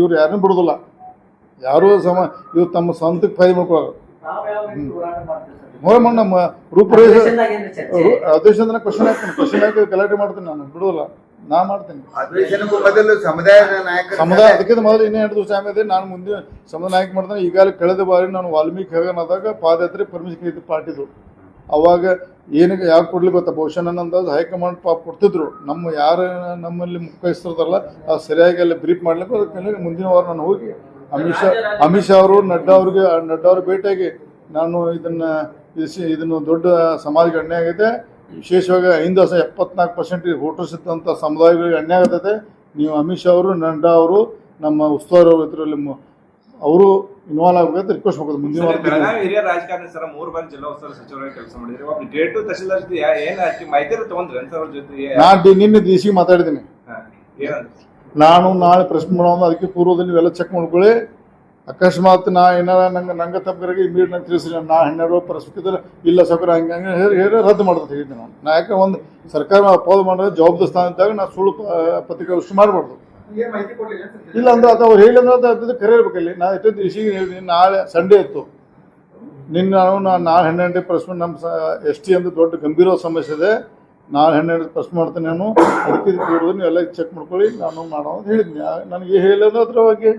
ಇವ್ರು ಯಾರನ್ನೂ ಬಿಡೋದಿಲ್ಲ. ಯಾರೂ ಸಮ ಇವ್ರು ತಮ್ಮ ಸ್ವಂತಕ್ಕೆ ಫೈದೆ ಮಾಡ್ಕೊಳ್ಳೋರು ಹ್ಞೂ ನಮ್ಮ ರೂಪರೇಷ ಅಧ್ಯಕ್ಷ ಕ್ವಶನ್ ಹಾಕ್ತೀನಿ. ಕ್ವಶನ್ ಹಾಕಿ ಗಲಾಟೆ ಮಾಡ್ತೀನಿ ನಾನು. ಬಿಡೋದಿಲ್ಲ. ನಾ ಮಾಡ್ತೀನಿ. ಸಮುದಾಯ ಅದಕ್ಕಿಂತ ಮೊದಲು ಇನ್ನೇ ಎರಡು ದಿವಸ ಆಮೇಲೆ ಇದೆ ನಾನು ಮುಂದೆ ಸಮುದಾಯ ನಾಯಕ ಮಾಡ್ತಾನೆ. ಈಗಾಗಲೇ ಕಳೆದ ಬಾರಿ ನಾನು ವಾಲ್ಮೀಕಿ ಹಗರಣದಾಗ ಪಾದಯಾತ್ರೆ ಪರ್ಮಿಷನ್ ಇದ್ದು ಪಾರ್ಟಿದು ಅವಾಗ ಏನಕ್ಕೆ ಯಾಕೆ ಕೊಡ್ಲಿಕ್ಕೆ ಗೊತ್ತಾ? ಬಹುಶಃ ನನ್ನ ಹೈಕಮಾಂಡ್ ಪಾಪ ಕೊಡ್ತಿದ್ರು. ನಮ್ಮ ಯಾರು ನಮ್ಮಲ್ಲಿ ಮುಖ್ಯಸ್ಥರದಲ್ಲ ಅದು ಸರಿಯಾಗಿ ಅಲ್ಲಿ ಬ್ರೀಫ್ ಮಾಡ್ಲಿಕ್ಕೆ ಅದಕ್ಕೆ ಮುಂದಿನ ವಾರ ನಾನು ಹೋಗಿ ಅಮಿತ್ ಶಾ ಅಮಿತ್ ಶಾ ಅವರು, ನಡ್ಡಾ ಅವ್ರಿಗೆ ನಡ್ಡಾ ಅವ್ರಿಗೆ ಭೇಟಿಯಾಗಿ ನಾನು ಇದನ್ನ ಇದನ್ನು ದೊಡ್ಡ ಸಮಾಜಕ್ಕೆ ಅನ್ಯಾಯ ಆಗೈತೆ. ವಿಶೇಷವಾಗಿ ಐದು ವರ್ಷ ಎಪ್ಪತ್ನಾಲ್ಕು ಪರ್ಸೆಂಟ್ ವೋಟರ್ಸ್ ಇದ್ದಂಥ ಸಮುದಾಯಗಳಿಗೆ ಅನ್ಯಾಯ ಆಗತೈತೆ. ನೀವು ಅಮಿತ್ ಶಾ ಅವರು, ನಡ್ಡಾ ಅವರು, ನಮ್ಮ ಉಸ್ತುವಾರಿ ಅವರು ಇದರಲ್ಲಿ ಅವರು ಇನ್ವಾಲ್ವ್ ಆಗಬೇಕಂತ ರಿಕ್ವೆಸ್ಟ್ ಹೋಗೋದು ಮುಂದಿನ ವಾರ ಹಿರಿಯ ರಾಜಕಾರಣಿ ಸರ್ ಮೂರು ಬಾರಿ ಜಿಲ್ಲಾ ಉಸ್ತುವಾರಿ ಸಚಿವರಾಗಿ ಕೆಲಸ ಮಾಡಿದ್ರೆ. ಒಬ್ಬ ತಹಶೀಲ್ದಾರ್ ಜೊತೆ ಏನ್ ಮಾಹಿತಿ ತಗೊಂಡ್ರಿ ಸರ್ ಅವ್ರ ಜೊತೆ ನಾನು ಡಿ- ನಿನ್ನೆ ಡಿ ಮಾತಾಡಿದ್ದೀನಿ. ನಾನು ನಾಳೆ ಪ್ರಶ್ನೆ ಮಾಡೋದು ಅದಕ್ಕೆ ಪೂರ್ವದಲ್ಲಿ ನೀವೆಲ್ಲ ಚೆಕ್ ಮಾಡ್ಕೊಳ್ಳಿ. ಅಕಸ್ಮಾತ್ ನಾ ಏನಾರ ನಂಗೆ ನಂಗೆ ತಪ್ಪರಿಗೆ ಇಮೀಡಿಯಟ್ ನಂಗೆ ತಿಳಿಸಿಲ್ಲ ನಾ ಹನ್ನೆರಡು ಪರಿಸ್ಥಿತಿ ಇಲ್ಲ ಸೌಕರ್ಯ ಹಂಗೆ ಹಂಗೆ ಹೇಳಿ ಹೇಳಿ ರದ್ದು ಮಾಡ್ತಾ ಹೇಳಿದ್ದೆ ನಾನು. ನಾ ಯಾಕೆ ಒಂದು ಸರ್ಕಾರ ಅಪೋಲ್ ಮಾಡಿದ್ರೆ ಜವಾಬ್ದಾರಿ ಸ್ಥಾನ ಇದ್ದಾಗ ನಾ ಸುಳ್ಳು ಪತ್ರಿಕೆ ಮಾಡಬಾರ್ದು. ಏನ್ ಮಾಹಿತಿ ಕೊಡ್ಲಿಲ್ಲ ಇಲ್ಲ ಅಂದ್ರೆ ಅದು ಅವ್ರು ಹೇಳಿ ಅಂದ್ರೆ ಅದು ಕರೆ ಇರ್ಬೇಕಲ್ಲಿ ನಾ ಎಷ್ಟೊಂದು ರಿಷಿಗೆ ಹೇಳಿದ್ದೀನಿ ನಾಳೆ ಸಂಡೇ ಇತ್ತು. ನಿನ್ನ ನಾವು ನಾನು ನಾಳೆ ಹನ್ನೆರಡು ಪ್ರಶ್ನೆ ನಮ್ಮ ಸ ಎಸ್ ಟಿ ಅಂತ ದೊಡ್ಡ ಗಂಭೀರ ಸಮಸ್ಯೆ ಇದೆ. ನಾಳೆ ಹನ್ನೆರಡು ಪ್ರಶ್ನೆ ಮಾಡ್ತೇನೆ ನಾನು. ಅದಕ್ಕೆ ಕೂಡೋದು ನೀವು ಎಲ್ಲ ಚೆಕ್ ಮಾಡ್ಕೊಳ್ಳಿ ನಾನು ಮಾಡೋ ಅಂತ ಹೇಳಿದ್ನಿ. ಆ- ನನಗೆ ಹೇಳಿದ್ರೆ ಅದ್ರ ಬಗ್ಗೆ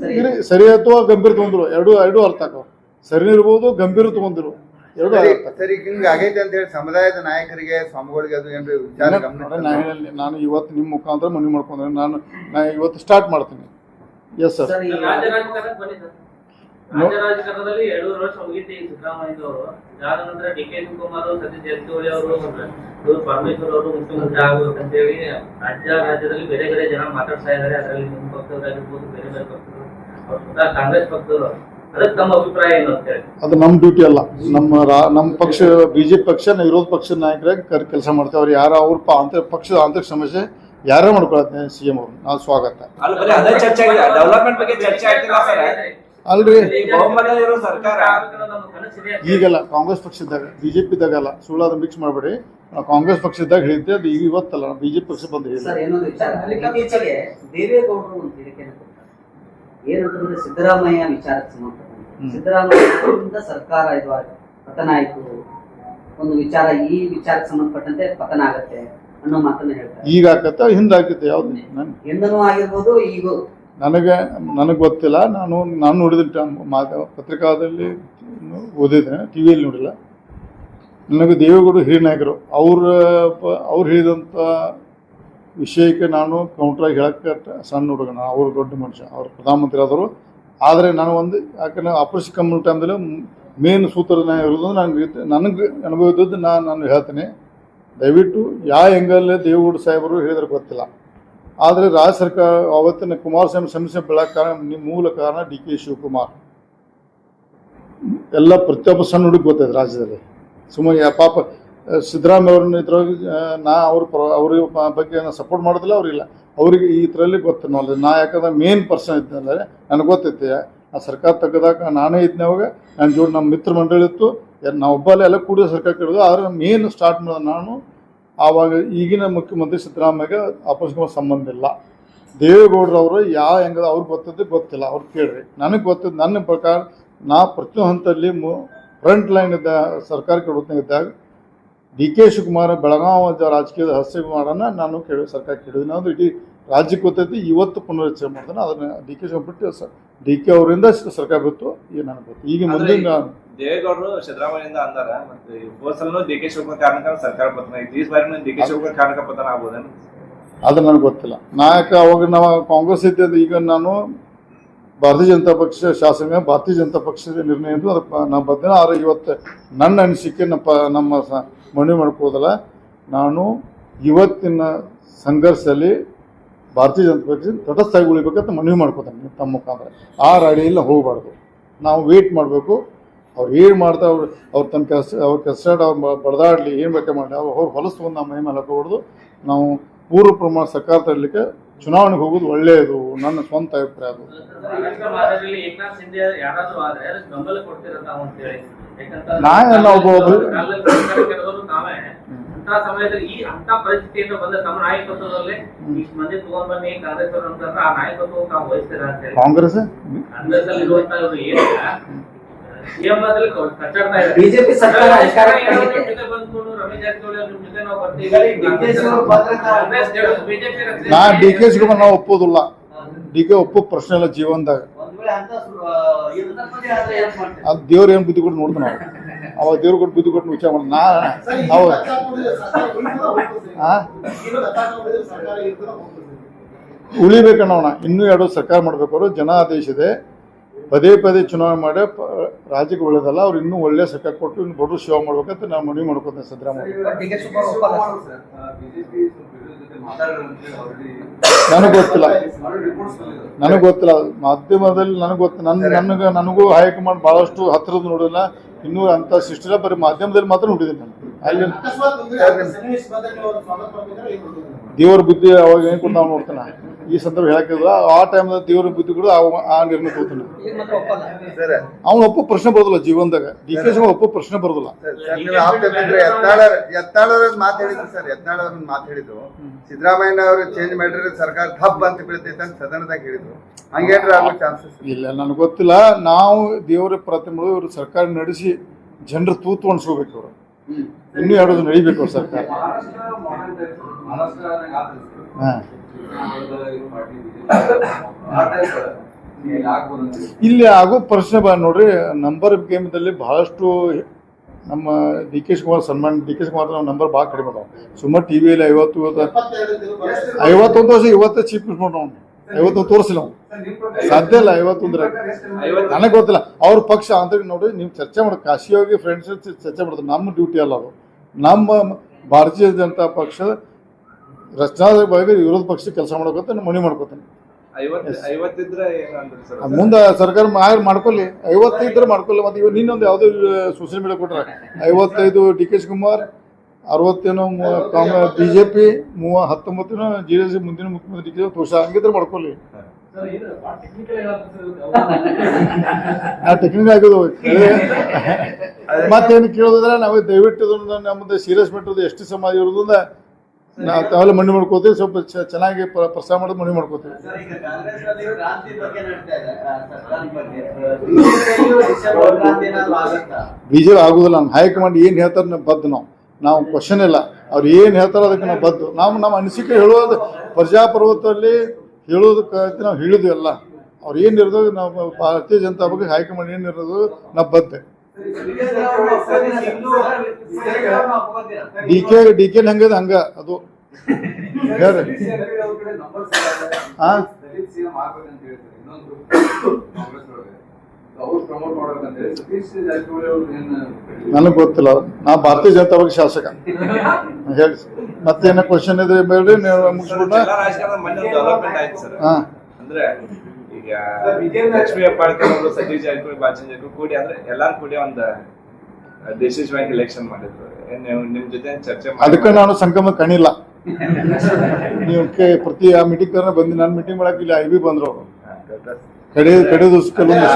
ಸರಿ. ಇರಿ, ಸರಿ ಅಥವಾ ಗಂಭೀರ ತೊಗೊಂಡ್ರು. ಎರಡು ಎರಡು ಅರ್ಥ ಆಕವು ಸರಿ ಇರ್ಬೋದು ಗಂಭೀರ ತೊಗೊಂಡಿರು. ಎರಡು ಸರಿ ಹಿಂಗ ಆಗೈತೆ ಅಂತ ಹೇಳಿ ಸಮುದಾಯದ ನಾಯಕರಿಗೆ ಸ್ವಾಮಿಗಳಿಗೆ ಅದು ಏನ್ರಿ ವಿಚಾರ ಗಮನ ನಾ ಹೇಳಿ ನಾನು ಇವತ್ತು ನಿಮ್ಮ ಮುಖಾಂತರ ಮನವಿ ಮಾಡ್ಕೊಂಡ್ರೆ ನಾನು ನಾ ಇವತ್ತು ಸ್ಟಾರ್ಟ್ ಮಾಡ್ತೀನಿ. ಎಸ್ ಸರ್ ರಾಜಕಾರಣದಲ್ಲಿ ವರ್ಷ ಮುಗಿತು ಈ ಸಿದ್ದರಾಮಯ್ಯದವರು ಇದಾದ ನಂತರ ಡಿ ಕೆ ಶಿವಕುಮಾರ್ ಸತೀಶ್ ಜಾರಕಿಹೊಳಿ ಅವರು ಇವರು ಪರಮೇಶ್ವರ್ ಅವರು ಮುಖ್ಯಮಂತ್ರಿ ಆಗ್ಬೇಕಂತ ಹೇಳಿ ರಾಜ್ಯ ರಾಜ್ಯದಲ್ಲಿ ಬೇರೆ ಬೇರೆ ಜನ ಮಾತಾಡ್ತಾ ಇದ್ದಾರೆ. ಅದರಲ್ಲಿ ನಿಮ್ಮ ಪಕ್ಷದವರಾಗಿರ್ಬೋದು ಬೇರೆ ಬೇರೆ ಪಕ್ಷದವರು. ಅವ್ರು ಕಾಂಗ್ರೆಸ್ ಪಕ್ಷದವರು. ಅದು ನಮ್ಮ ಡ್ಯೂಟಿ ಅಲ್ಲ. ನಮ್ಮ ರಾ ನಮ್ಮ ಪಕ್ಷ ಬಿಜೆಪಿ ಪಕ್ಷ ವಿರೋಧ ಪಕ್ಷದ ನಾಯಕರಾಗಿ ಕರ್ ಕೆಲಸ ಮಾಡ್ತೇವೆ. ಅವ್ರು ಯಾರು ಅವ್ರ ಆಂತರಿಕ ಪಕ್ಷದ ಆಂತರಿಕ ಸಮಸ್ಯೆ ಯಾರೇ ಮಾಡ್ಕೊಳತ್ತೆ ಸಿ ಎಂ ಅವರು. ನಾವು ಸ್ವಾಗತ. ಅಲ್ಲಿ ಬರೀ ಅದೇ ಚರ್ಚೆ ಆಗಿದೆ. ಡೆವಲಪ್ಮೆಂಟ್ ಬಗ್ಗೆ ಚರ್ಚೆ ಆಗ್ತಿಲ್ಲ ಸರ್. ಅಲ್ರಿ. ಈಗಲ್ಲ ಕಾಂಗ್ರೆಸ್ ಪಕ್ಷದಾಗ ಬಿ ಜೆ ಪಿ ಅಲ್ಲ ಸುಳ್ಳಾದ ಮಿಕ್ಸ್ ಮಾಡಬೇಡಿ. ನಾವು ಕಾಂಗ್ರೆಸ್ ಪಕ್ಷದಾಗ ಹೇಳಿದ್ದೆ ಅದು ಈಗ ಇವತ್ತಲ್ಲ ಬಿಜೆಪಿ ಜೆ ಪಿ ಪಕ್ಷ ಬಂದು ಏನಂತಂದ್ರೆ ಸಿದ್ದರಾಮಯ್ಯ ವಿಚಾರಕ್ಕೆ ಸಂಬಂಧಪಟ್ಟಂತೆ. ಸಿದ್ದರಾಮಯ್ಯ ಸರ್ಕಾರ ಇದು ಪತನ ಆಯ್ತು. ಒಂದು ವಿಚಾರ ಈ ವಿಚಾರಕ್ಕೆ ಸಂಬಂಧಪಟ್ಟಂತೆ ಪತನ ಆಗತ್ತೆ ಅನ್ನೋ ಮಾತನ್ನ ಹೇಳ್ತಾರೆ ಈಗ ಆಗತ್ತೆ? ಹಿಂದೆ ಆಕತ್ತೆ ಯಾವ್ದು ನನ್ ಎಂದನೂ ಆಗಿರ್ಬೋದು ಈಗ ನನಗೆ ನನಗೆ ಗೊತ್ತಿಲ್ಲ. ನಾನು ನಾನು ನೋಡಿದ ಮಾತ ಪತ್ರಿಕಾದಲ್ಲಿ ಓದಿದ್ದೇನೆ ಟಿ ವಿಯಲ್ಲಿ ನೋಡಿಲ್ಲ. ನನಗೆ ದೇವೇಗೌಡರು ಹಿರಿಯ ನಾಯಕರು ಅವ್ರ ಅವ್ರು ಹೇಳಿದಂಥ ವಿಷಯಕ್ಕೆ ನಾನು ಕೌಂಟ್ರಾಗಿ ಹೇಳಕ್ಕೆ ಸಣ್ಣ ಹುಡುಗ ನಾನು ಅವರು ದೊಡ್ಡ ಮನುಷ್ಯ, ಅವರು ಪ್ರಧಾನಮಂತ್ರಿ ಆದರು ಆದರೆ ನಾನು ಒಂದು, ಯಾಕಂದ್ರೆ ಆಪರೇಷನ್ ಕಮ್ಮಿ ಟೈಮ್ದಲ್ಲಿ ಮೇನ್ ಸೂತ್ರನ ಇರೋದು ನನಗೆ ನನಗೆ ಅನುಭವ ಇದ್ದದ್ದು ನಾನು ನಾನು ಹೇಳ್ತೀನಿ. ದಯವಿಟ್ಟು ಯಾವ ಹೆಂಗಲ್ಲೇ ದೇವೇಗೌಡ ಸಾಹೇಬರು ಹೇಳಿದ್ರೆ ಗೊತ್ತಿಲ್ಲ. ಆದರೆ ರಾಜ್ಯ ಸರ್ಕಾರ ಅವತ್ತಿನ ಕುಮಾರಸ್ವಾಮಿ ಸಮಸ್ಯೆ ಬೆಳಕ ಕಾರಣ ಮೂಲ ಕಾರಣ ಡಿ, ಕೆ. ಶಿವಕುಮಾರ್. ಎಲ್ಲ ಪ್ರತಿಯೊಬ್ಬ ಸಣ್ಣ ಹುಡುಗ ಗೊತ್ತಾಯ್ತು ರಾಜ್ಯದಲ್ಲಿ. ಸುಮ್ಮನೆ ಪಾಪ ಸಿದ್ದರಾಮಯ್ಯ ಅವ್ರನ್ನ ಇದ್ರೊಳಗೆ ನಾ ಅವ್ರ ಪ್ರ, ಅವ್ರ ಬಗ್ಗೆ ಸಪೋರ್ಟ್ ಮಾಡೋದಿಲ್ಲ ಅವರಿಲ್ಲ ಅವರಿಗೆ ಈ ಥರಲ್ಲಿ ಗೊತ್ತು. ನಾಲೆಜ್ ನಾ ಯಾಕಂದ್ರೆ ಮೇನ್ ಪರ್ಸನ್ ಅಂದರೆ ನನಗೆ ಗೊತ್ತೈತೆ ಆ ಸರ್ಕಾರ ತೆಗೆದಾಗ ನಾನೇ ಇದ್ದೆ ಅವಾಗ ನನ್ನ ಜೋಡಿ ನಮ್ಮ ಮಿತ್ರ ಮಂಡಳಿ ಇತ್ತು ನಾವು ಒಬ್ಬಲ್ಲೇ ಎಲ್ಲ ಕೂಡಿ ಸರ್ಕಾರ ಕೇಳೋದು ಆದರೆ ಮೇನ್ ಸ್ಟಾರ್ಟ್ ಮಾಡೋದು ನಾನು, ಆವಾಗ ಈಗಿನ ಮುಖ್ಯಮಂತ್ರಿ ಸಿದ್ದರಾಮಯ್ಯಗೆ ಆಪರೇಷನ್ ಸಂಬಂಧ ಇಲ್ಲ. ದೇವೇಗೌಡರವರು ಯಾವ ಹೆಂಗದ ಅವ್ರಿಗೆ ಗೊತ್ತದ್ದು ಗೊತ್ತಿಲ್ಲ, ಅವ್ರು ಕೇಳ್ರಿ. ನನಗೆ ಗೊತ್ತಿತ್ತು ನನ್ನ ಪ್ರಕಾರ ನಾ ಪ್ರತಿಯೊಂದು ಹಂತದಲ್ಲಿ ಮು ಫ್ರಂಟ್ ಲೈನ್ ಇದ್ದ ಸರ್ಕಾರ ಇದ್ದಾಗ ಡಿ ಕೆ ಶಿವಕುಮಾರ್ ಬೆಳಗಾವಿ ರಾಜಕೀಯದ ರಾಜಕೀಯದ ವಿಮಾನನ ನಾನು ಕೇಳಿ ಸರ್ಕಾರ ಕೇಳಿದ್ದೀನಿ. ಅದು ಇಡೀ ರಾಜ್ಯಕ್ಕೆ ಗೊತ್ತೈತಿ ಇವತ್ತು ಪುನರುಚ್ಚರಣೆ ಮಾಡ್ತಾನೆ. ಅದನ್ನ ಡಿ ಕೆ ಶಿವಕುಮಾರ್ ಬಿಟ್ಟು ಸ ಡಿ ಕೆ ಅವರಿಂದ ಸರ್ಕಾರ ಬಿತ್ತು ಈಗ ನನಗೆ ಗೊತ್ತು ಈಗ ಮುಂದಿನ ದೇವೇಗೌಡರು ಸಿದ್ದರಾಮಯ್ಯಿಂದ ಅಂದಾರ ಮತ್ತೆ ಹೋದ್ ಸಲನು ಡಿ ಕೆ ಶಿವಕುಮಾರ್ ಕಾರಣಕ್ಕ ಸರ್ಕಾರ ಪತನ ಐತಿ ಈ ಬಾರಿ ಡಿ ಕೆ ಶಿವಕುಮಾರ್ ಕಾರಣಕ್ಕ ಪತನ ಆಗ್ಬೋದೇನು ಅದು ನನಗೆ ಗೊತ್ತಿಲ್ಲ. ನಾಯಕ ಅವಾಗ ನಾವು ಕಾಂಗ್ರೆಸ್ ಇದ್ದಿದ್ದು ಈಗ ನಾನು ಭಾರತೀಯ ಜನತಾ ಪಕ್ಷ ಶಾಸನ ಭಾರತೀಯ ಜನತಾ ಪಕ್ಷದ ನಿರ್ಣಯ ಇದ್ದು ಅದಕ್ಕೆ ನಾನು ಬರ್ತೇನೆ ಆದರೆ ಇವತ್ತು ನನ್ನ ಅನಿಸಿಕೆ ನಮ್ಮ ನಮ್ಮ ಮನವಿ ಮಾಡ್ಕೋದಲ್ಲ ನಾನು ಇವತ್ತಿನ ಸಂಘರ್ಷದಲ್ಲಿ ಭಾರತೀಯ ಜನತಾ ಪಕ್ಷ ತಟಸ್ಥಾಗಿ ಉಳಿಬೇಕಂತ ಮನವಿ ಮಾಡ್ಕೋತಾನೆ ತಮ್ಮ ಮುಖಾಂತರ. ಆ ರಾಡಿಯಲ್ಲಿ ಹೋಗಬಾರ್ದು. ನಾವು ವೇಟ್ ಮಾಡಬೇಕು. ಅವ್ರು ಏನು ಮಾಡ್ತಾ ಅವ್ರು ಅವ್ರು ತಮ್ಮ ಕೆಲಸ ಅವ್ರ ಕೆಲಸ ಅವ್ರು ಬಡದಾಡಲಿ, ಏನು ಬೇಕಾ ಮಾಡಲಿ, ಅವ್ರು ಹೊಲಸು ಬಂದು ನಮ್ಮ ಮೈ ಮೇಲೆ ಹಾಕೋಬಾರ್ದು. ನಾವು ಪೂರ್ವ ಪ್ರಮಾಣ ಸರ್ಕಾರ ತರಲಿಕ್ಕೆ ಚುನಾವಣೆಗೆ ಹೋಗೋದು ಒಳ್ಳೆಯದು ನನ್ನ ಸ್ವಂತ ಅಭಿಪ್ರಾಯ ಅದು. ನಾ ಎಲ್ಲ ಒಬ್ಬ- ಸಮಯದಲ್ಲಿ ಈ ಅಂತ ಪರಿಸ್ಥಿತಿಯಿಂದ ಬಂದ ತಮ್ಮ ನಾಯಕತ್ವದಲ್ಲಿ ಇಷ್ಟು ಮಂದಿ ತಗೊಂಡ್ ಬನ್ನಿ ಕಾಂಗ್ರೆಸ್ ಅವರು ಅಂತಂದ್ರೆ ಆ ನಾಯಕತ್ವ ತಾವು ವಹಿಸ್ತೀರಾ ಅಂತ ಹೇಳಿ. ಕಾಂಗ್ರೆಸ್? ಕಾಂಗ್ರೆಸ್ ಅಲ್ಲಿ ಇರುವಂತ ಇವ್ರು BJP ಸರ್ಕಾರ ಬಿಜೆಪಿ ನಾ ಡಿ ಕೆ ಶಿವಕುಮಾರ್ ನಾವು ಒಪ್ಪೋದಿಲ್ಲ ಡಿ ಕೆ ಒಪ್ಪೋ ಪ್ರಶ್ನೆ ಇಲ್ಲ ಜೀವನದಾಗ. ಅದು ದೇವ್ರ ಏನು ಬುದ್ಧಿ ಕೊಟ್ಟು ನೋಡ್ದು ನಾವು. ಅವಾಗ ದೇವ್ರ ಕೊಟ್ಟು ಬುದ್ಧಿ ಕೊಟ್ಟು ವಿಚಾರ ಮಾಡಿ ನಾ ನಾವು ಆ? ಉಳಿಬೇಕನ್ನೋಣ ಇನ್ನೂ ಎರಡು ಸರ್ಕಾರ ಮಾಡ್ಬೇಕಾದ್ರು ಜನ ಆದೇಶ ಇದೆ. ಪದೇ ಪದೇ ಚುನಾವಣೆ ಮಾಡಿ ರಾಜ್ಯಕ್ಕೆ ಒಳ್ಳೇದಲ್ಲ ಅವ್ರು ಇನ್ನೂ ಒಳ್ಳೆ ಸರ್ಕಾರ ಕೊಟ್ಟು ಇನ್ನು ಬಡವ್ರು ಸೇವೆ ಮಾಡ್ಬೇಕಂತ ನಾನು ಮನವಿ ಮಾಡ್ಕೊತೇನೆ ಸಿದ್ದರಾಮಯ್ಯ. ನನಗೆ ಗೊತ್ತಿಲ್ಲ. ನನಗೆ ಗೊತ್ತಿಲ್ಲ. ಮಾಧ್ಯಮದಲ್ಲಿ ನನಗೆ ಗೊತ್ತು ನನ್ನ ನನಗೆ ನನಗೂ ಹೈಕಮಾಂಡ್ ಭಾಳಷ್ಟು ಹತ್ತಿರದ ನೋಡಿಲ್ಲ. ಇನ್ನೂ ಅಂತ ಸಿಸ್ಟಿಲ್ಲ ಬರೀ ಮಾಧ್ಯಮದಲ್ಲಿ ಮಾತ್ರ ನೋಡಿದ್ದೀನಿ ನಾನು. ಅಲ್ಲಿ ದೇವ್ರ ಬುದ್ಧಿ ಅವಾಗ ಏನು ನಾವು ನೋಡ್ತಾನೆ. ಈ ಸಂದರ್ಭ ಹೇಳಕ್ಕಿಲ್ಲ. ಆ ಟೈಮ್ದಾಗ ದೇವ್ರ ಬುದ್ಧಿ ಕೂಡ ಆ ನಿರ್ಣಯ ಕೊಡ್ತಾನೆ ಈಗ ಮಾತ್ರ ಒಪ್ಪಲ್ಲ. ಸರ್. ಅವ್ನು ಒಪ್ಪೋ ಪ್ರಶ್ನೆ ಬರೋದಿಲ್ಲ ಜೀವನದಾಗ. ಡಿ ಕೆ ಶಿವ ಒಪ್ಪ ಪ್ರಶ್ನೆ ಬರೋದಿಲ್ಲ. ಯತ್ನಾಳ್ ಮಾತು ಹೇಳಿದ್ರು ಸರ್. ಅವ್ರನ್ನ ಮಾತು ಹೇಳಿದ್ರು. ಸಿದ್ದರಾಮಯ್ಯ ಅವರು ಚೇಂಜ್ ಮಾಡಿದ್ರೆ ಸರ್ಕಾರ ಥಪ್ ಅಂತ ಬೀಳ್ತೈತೆ ಅಂತ ಸದನದಾಗ ಹೇಳಿದ್ರು. ಹಂಗೇನ್ರ ಆಗೋ ಚಾನ್ಸಸ್ ಇಲ್ಲ ನನಗೆ ಗೊತ್ತಿಲ್ಲ. ನಾವು ದೇವರ ಪ್ರತಿಮೆ ಇವರು ಸರ್ಕಾರ ನಡೆಸಿ ಜನರು ತೂತು ಅನ್ಸ್ಕೋಬೇಕು ಅವರು. ಇನ್ನೂ ಎರಡು ನಡಿಬೇಕು ಅವ್ರ ಸರ್ಕಾರ. ಹಾಂ. ಇಲ್ಲಿ ಆಗೋ ಪ್ರಶ್ನೆ ಬ ನೋಡ್ರಿ ನಂಬರ್ ಗೇಮ್ದಲ್ಲಿ ಬಹಳಷ್ಟು ನಮ್ಮ ಡಿ ಕೆ ಶಿವಕುಮಾರ್ ಸನ್ಮಾನ್ ಡಿ ಕೆ ಶಿವಕುಮಾರ್ ನಾವು ನಂಬರ್ ಭಾಳ ಕಡಿಮೆ ಅದಾವ. ಸುಮಾರು ಟಿ ವಿಯಲ್ಲಿ ಐವತ್ತು ಐವತ್ತೊಂದು ವರ್ಷ ಇವತ್ತೇ ಚೀಫ್ ಮಿನಿಸ್ಟರ್ ಐವತ್ತು ತೋರಿಸಿಲ್ಲ ಅವ್ನು. ಸಾಧ್ಯ ಇಲ್ಲ ಐವತ್ತೊಂದ್ರೆ ನನಗೆ ಗೊತ್ತಿಲ್ಲ. ಅವ್ರ ಪಕ್ಷ ಅಂತ ನೋಡಿ ನೀವು ಚರ್ಚೆ ಮಾಡಿ ಕಾಶಿ ಹೋಗಿ ಫ್ರೆಂಡ್ಸ್ ಚರ್ಚೆ ಮಾಡ್ತಾರೆ. ನಮ್ಮ ಡ್ಯೂಟಿ ಅಲ್ಲ ಅದು. ನಮ್ಮ ಭಾರತೀಯ ಜನತಾ ಪಕ್ಷದ ರಚನಾ ಬಾಯಿಗೆ ವಿರೋಧ ಪಕ್ಷ ಕೆಲಸ ಮಾಡ್ಕೊತ ಮನೆ ಮಾಡ್ಕೋತಾನೆ. ಮುಂದೆ ಸರ್ಕಾರ ಮಾ- ಮಾಡ್ಕೊಳ್ಳಿ. ಐವತ್ತೈದ್ರೆ ಮಾಡ್ಕೊಳ್ಳಿ. ಮತ್ತೆ ಇವಾಗ ನಿನ್ನೊಂದು ಯಾವುದೇ ಸೋಷಿಯಲ್ ಮೀಡಿಯಾ ಕೊಟ್ರೆ. ಐವತ್ತೈದು ಡಿ ಕೆ ಶಿವಕುಮಾರ್ ಅರವತ್ತೇನೋ ಬಿ ಜೆ ಪಿ ಮೂವ ಹತ್ತೊಂಬತ್ತೇನೋ ಜೆ ಡಿ ಎಸ್ ಮುಂದಿನ ಮುಖ್ಯಮಂತ್ರಿ ಡಿ ಕೆ ತೋರ್ಸ ಹಂಗಿದ್ರೆ ಮಾಡ್ಕೊಳ್ಳಿ. ಸರ್ ಏನು ಟೆಕ್ನಿಕಲ್ ಆಗೋದು. ಮತ್ತೇನು ಕೇಳೋದಿದ್ರೆ ನಾವು ದಯವಿಟ್ಟು ನಮ್ಮದು ಸೀರಿಯಸ್ ಮೆಟ್ರದ್ದು ಎಷ್ಟು ಸಮಾಜ ಇರೋದ್ರಿಂದ ನಾವು ತಾವೆಲ್ಲ ಮಣ್ಣು ಮಾಡ್ಕೋತೀವಿ ಸ್ವಲ್ಪ ಚೆನ್ನಾಗಿ ಪ್ರ- ಪ್ರಸ್ತಾವ ಮಾಡೋದು ಮಣ್ಣು ಮಾಡ್ಕೋತೀವಿ. ಬಿಜೆಪಿ ಆಗುದಿಲ್ಲ ನಮ್ಮ ಹೈಕಮಾಂಡ್ ಏನು ಹೇಳ್ತಾರೆ ನಾವು ಬದ್ದು ನಾವು. ನಾವು ಕ್ವಶನ್ ಇಲ್ಲ. ಅವ್ರು ಏನು ಹೇಳ್ತಾರೋ ಅದಕ್ಕೆ ನಾವು ಬದ್ದು. ನಾವು ನಮ್ಮ ಅನಿಸಿಕೆ ಹೇಳೋದು ಪ್ರಜಾಪರ್ವತದಲ್ಲಿ ಹೇಳೋದಕ್ಕೆ ನಾವು ಹೇಳಿದ್ವಿ ಎಲ್ಲ ಅವ್ರು ಏನು ಇರೋದು ನಾವು ಭಾರತೀಯ ಜನತಾ ಬಗ್ಗೆ ಹೈಕಮಾಂಡ್ ಏನು ಇರೋದು ನಾವು ಬದ್ದೆ. ಡಿ ಕೆ ಡಿ ಕೆ ಹಂಗದ ಹಂಗ ಅದು ಹೇಳ್ರಿ. ಹಾ ನನಗೆ ಗೊತ್ತಿಲ್ಲ. ನಾ ಭಾರತೀಯ ಜನತಾ ಪಕ್ಷ ಶಾಸಕ. ಹೇಳಿ ಮತ್ತೇನ ಕ್ವಶನ್ ಇದ್ರೆ ಬೇಡ್ರಿ ನೀವು ಮುಗಿಸ್ಬಿಟ್ಟ ಹಾ. ಅಂದ್ರೆ ಈಗ ಲಕ್ಷ್ಮೀ ಹೆಬ್ಬಾಳ್ಕರ್ ಅವರು ಜಾರಕಿಹೊಳಿ ಜಾರಕಿಹೊಳಿ ಕೂಡಿ ಅಂದ್ರೆ ಎಲ್ಲಾರು ಕೂಡಿ ಒಂದು ಡಿಸಿಷನ್ ಬ್ಯಾಂಕ್ ಎಲೆಕ್ಷನ್ ಮಾಡಿದ್ರು. ನಿಮ್ ಜೊತೆ ಚರ್ಚೆ ಮಾಡಿ- ಅದಕ್ಕೆ ನಾನು ಸಂಗಮ ಕಣಿಲ್ಲ. ನೀವು ಕೆ- ಪ್ರತಿ ಆ ಮೀಟಿಂಗ್ ತರ ಬಂದು ನಾನು ಮೀಟಿಂಗ್ ಮಾಡಕ್ ಇಲ್ಲ ಐ ಬಿ ಬಂದ್ರು. ಅವ್ರು. ಕಡೆ ಕಡೆ ದಿವಸ ಕೆಲವೊಂದು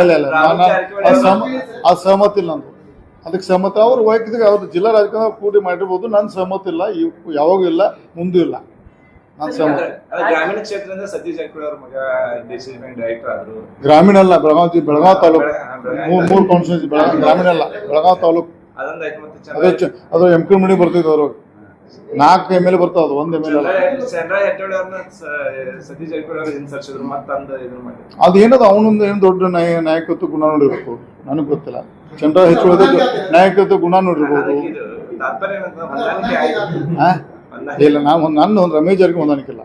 ಇಲ್ಲ ಇಲ್ಲ ನಾನು ಆ ಸಹಮತ ಇಲ್ಲ ನಂದು. ಅದಕ್ಕೆ ಸಹಮತ ಅವ್ರು ವೈಯಕ್ತಿಕ ಅವ್ರು ಜಿಲ್ಲಾ ರಾಜಕಾರಣ ಕೂಡಿ ಮಾಡಿರ್ಬೋದು. ನನ್ನ ಸಹಮತ ಇಲ್ಲ ಇವ್- ಯಾವಾಗೂ ಇಲ್ಲ ಮುಂದೂ ಇಲ್ಲ. ನಾನು ಸಹಮತ. ಗ್ರಾಮೀಣ ಕ್ಷೇತ್ರದಿಂದ ಸತೀಶ್ ಜಾರಕಿಹೊಳಿ ಅವ್ರ ಮಗ ಡಿಸಿಷನ್ ಬ್ಯಾಂಕ್ ಡೈರೆಕ್ಟರ್ ಆದ್ರು. ಗ್ರಾಮೀಣ ಅಲ್ಲ ಬೆಳಗಾವಿ ಬೆಳಗಾವ್ ತಾಲೂಕು. ಮೂರ್ ಮೂರು ಕಾನ್ಸ್ಟಿಟ್ಯೂನ್ಸಿ ಬೆಳಗಾವಿ ಗ್ರಾಮೀಣ ಅಲ್ಲ ಬೆಳಗಾವಿ ತಾಲೂಕು. ಅದು ಎಂ ಕೆ ಮಣಿ ಬರ್ತಿದ್ರು ಅವ್ರು. ನಾಲ್ಕು ಎಂ ಎಲ್ ಬರ್ತಾವ ಅದು ಒಂದು ಎಂ ಎಲ್ ಅಲ್ಲ. ಏನದ? ಅವನೊಂದು ಏನು ದೊಡ್ಡ ನಾಯ ನಾಯಕತ್ವ ಗುಣ ನೋಡಿರ್ಬೇಕು. ನನಗೆ ಗೊತ್ತಿಲ್ಲ. ಚಂದ್ರ ಹೆಚ್ಚು ನಾಯಕತ್ವ ಗುಣ ನೋಡಿರ್ಬೋದು. ಇಲ್ಲ ನಾವು ನನ್ನ ಒಂದು ರಮೇಶ್ ಅವ್ರಿಗೆ ಹೊಂದಾಣಿಕಿಲ್ಲ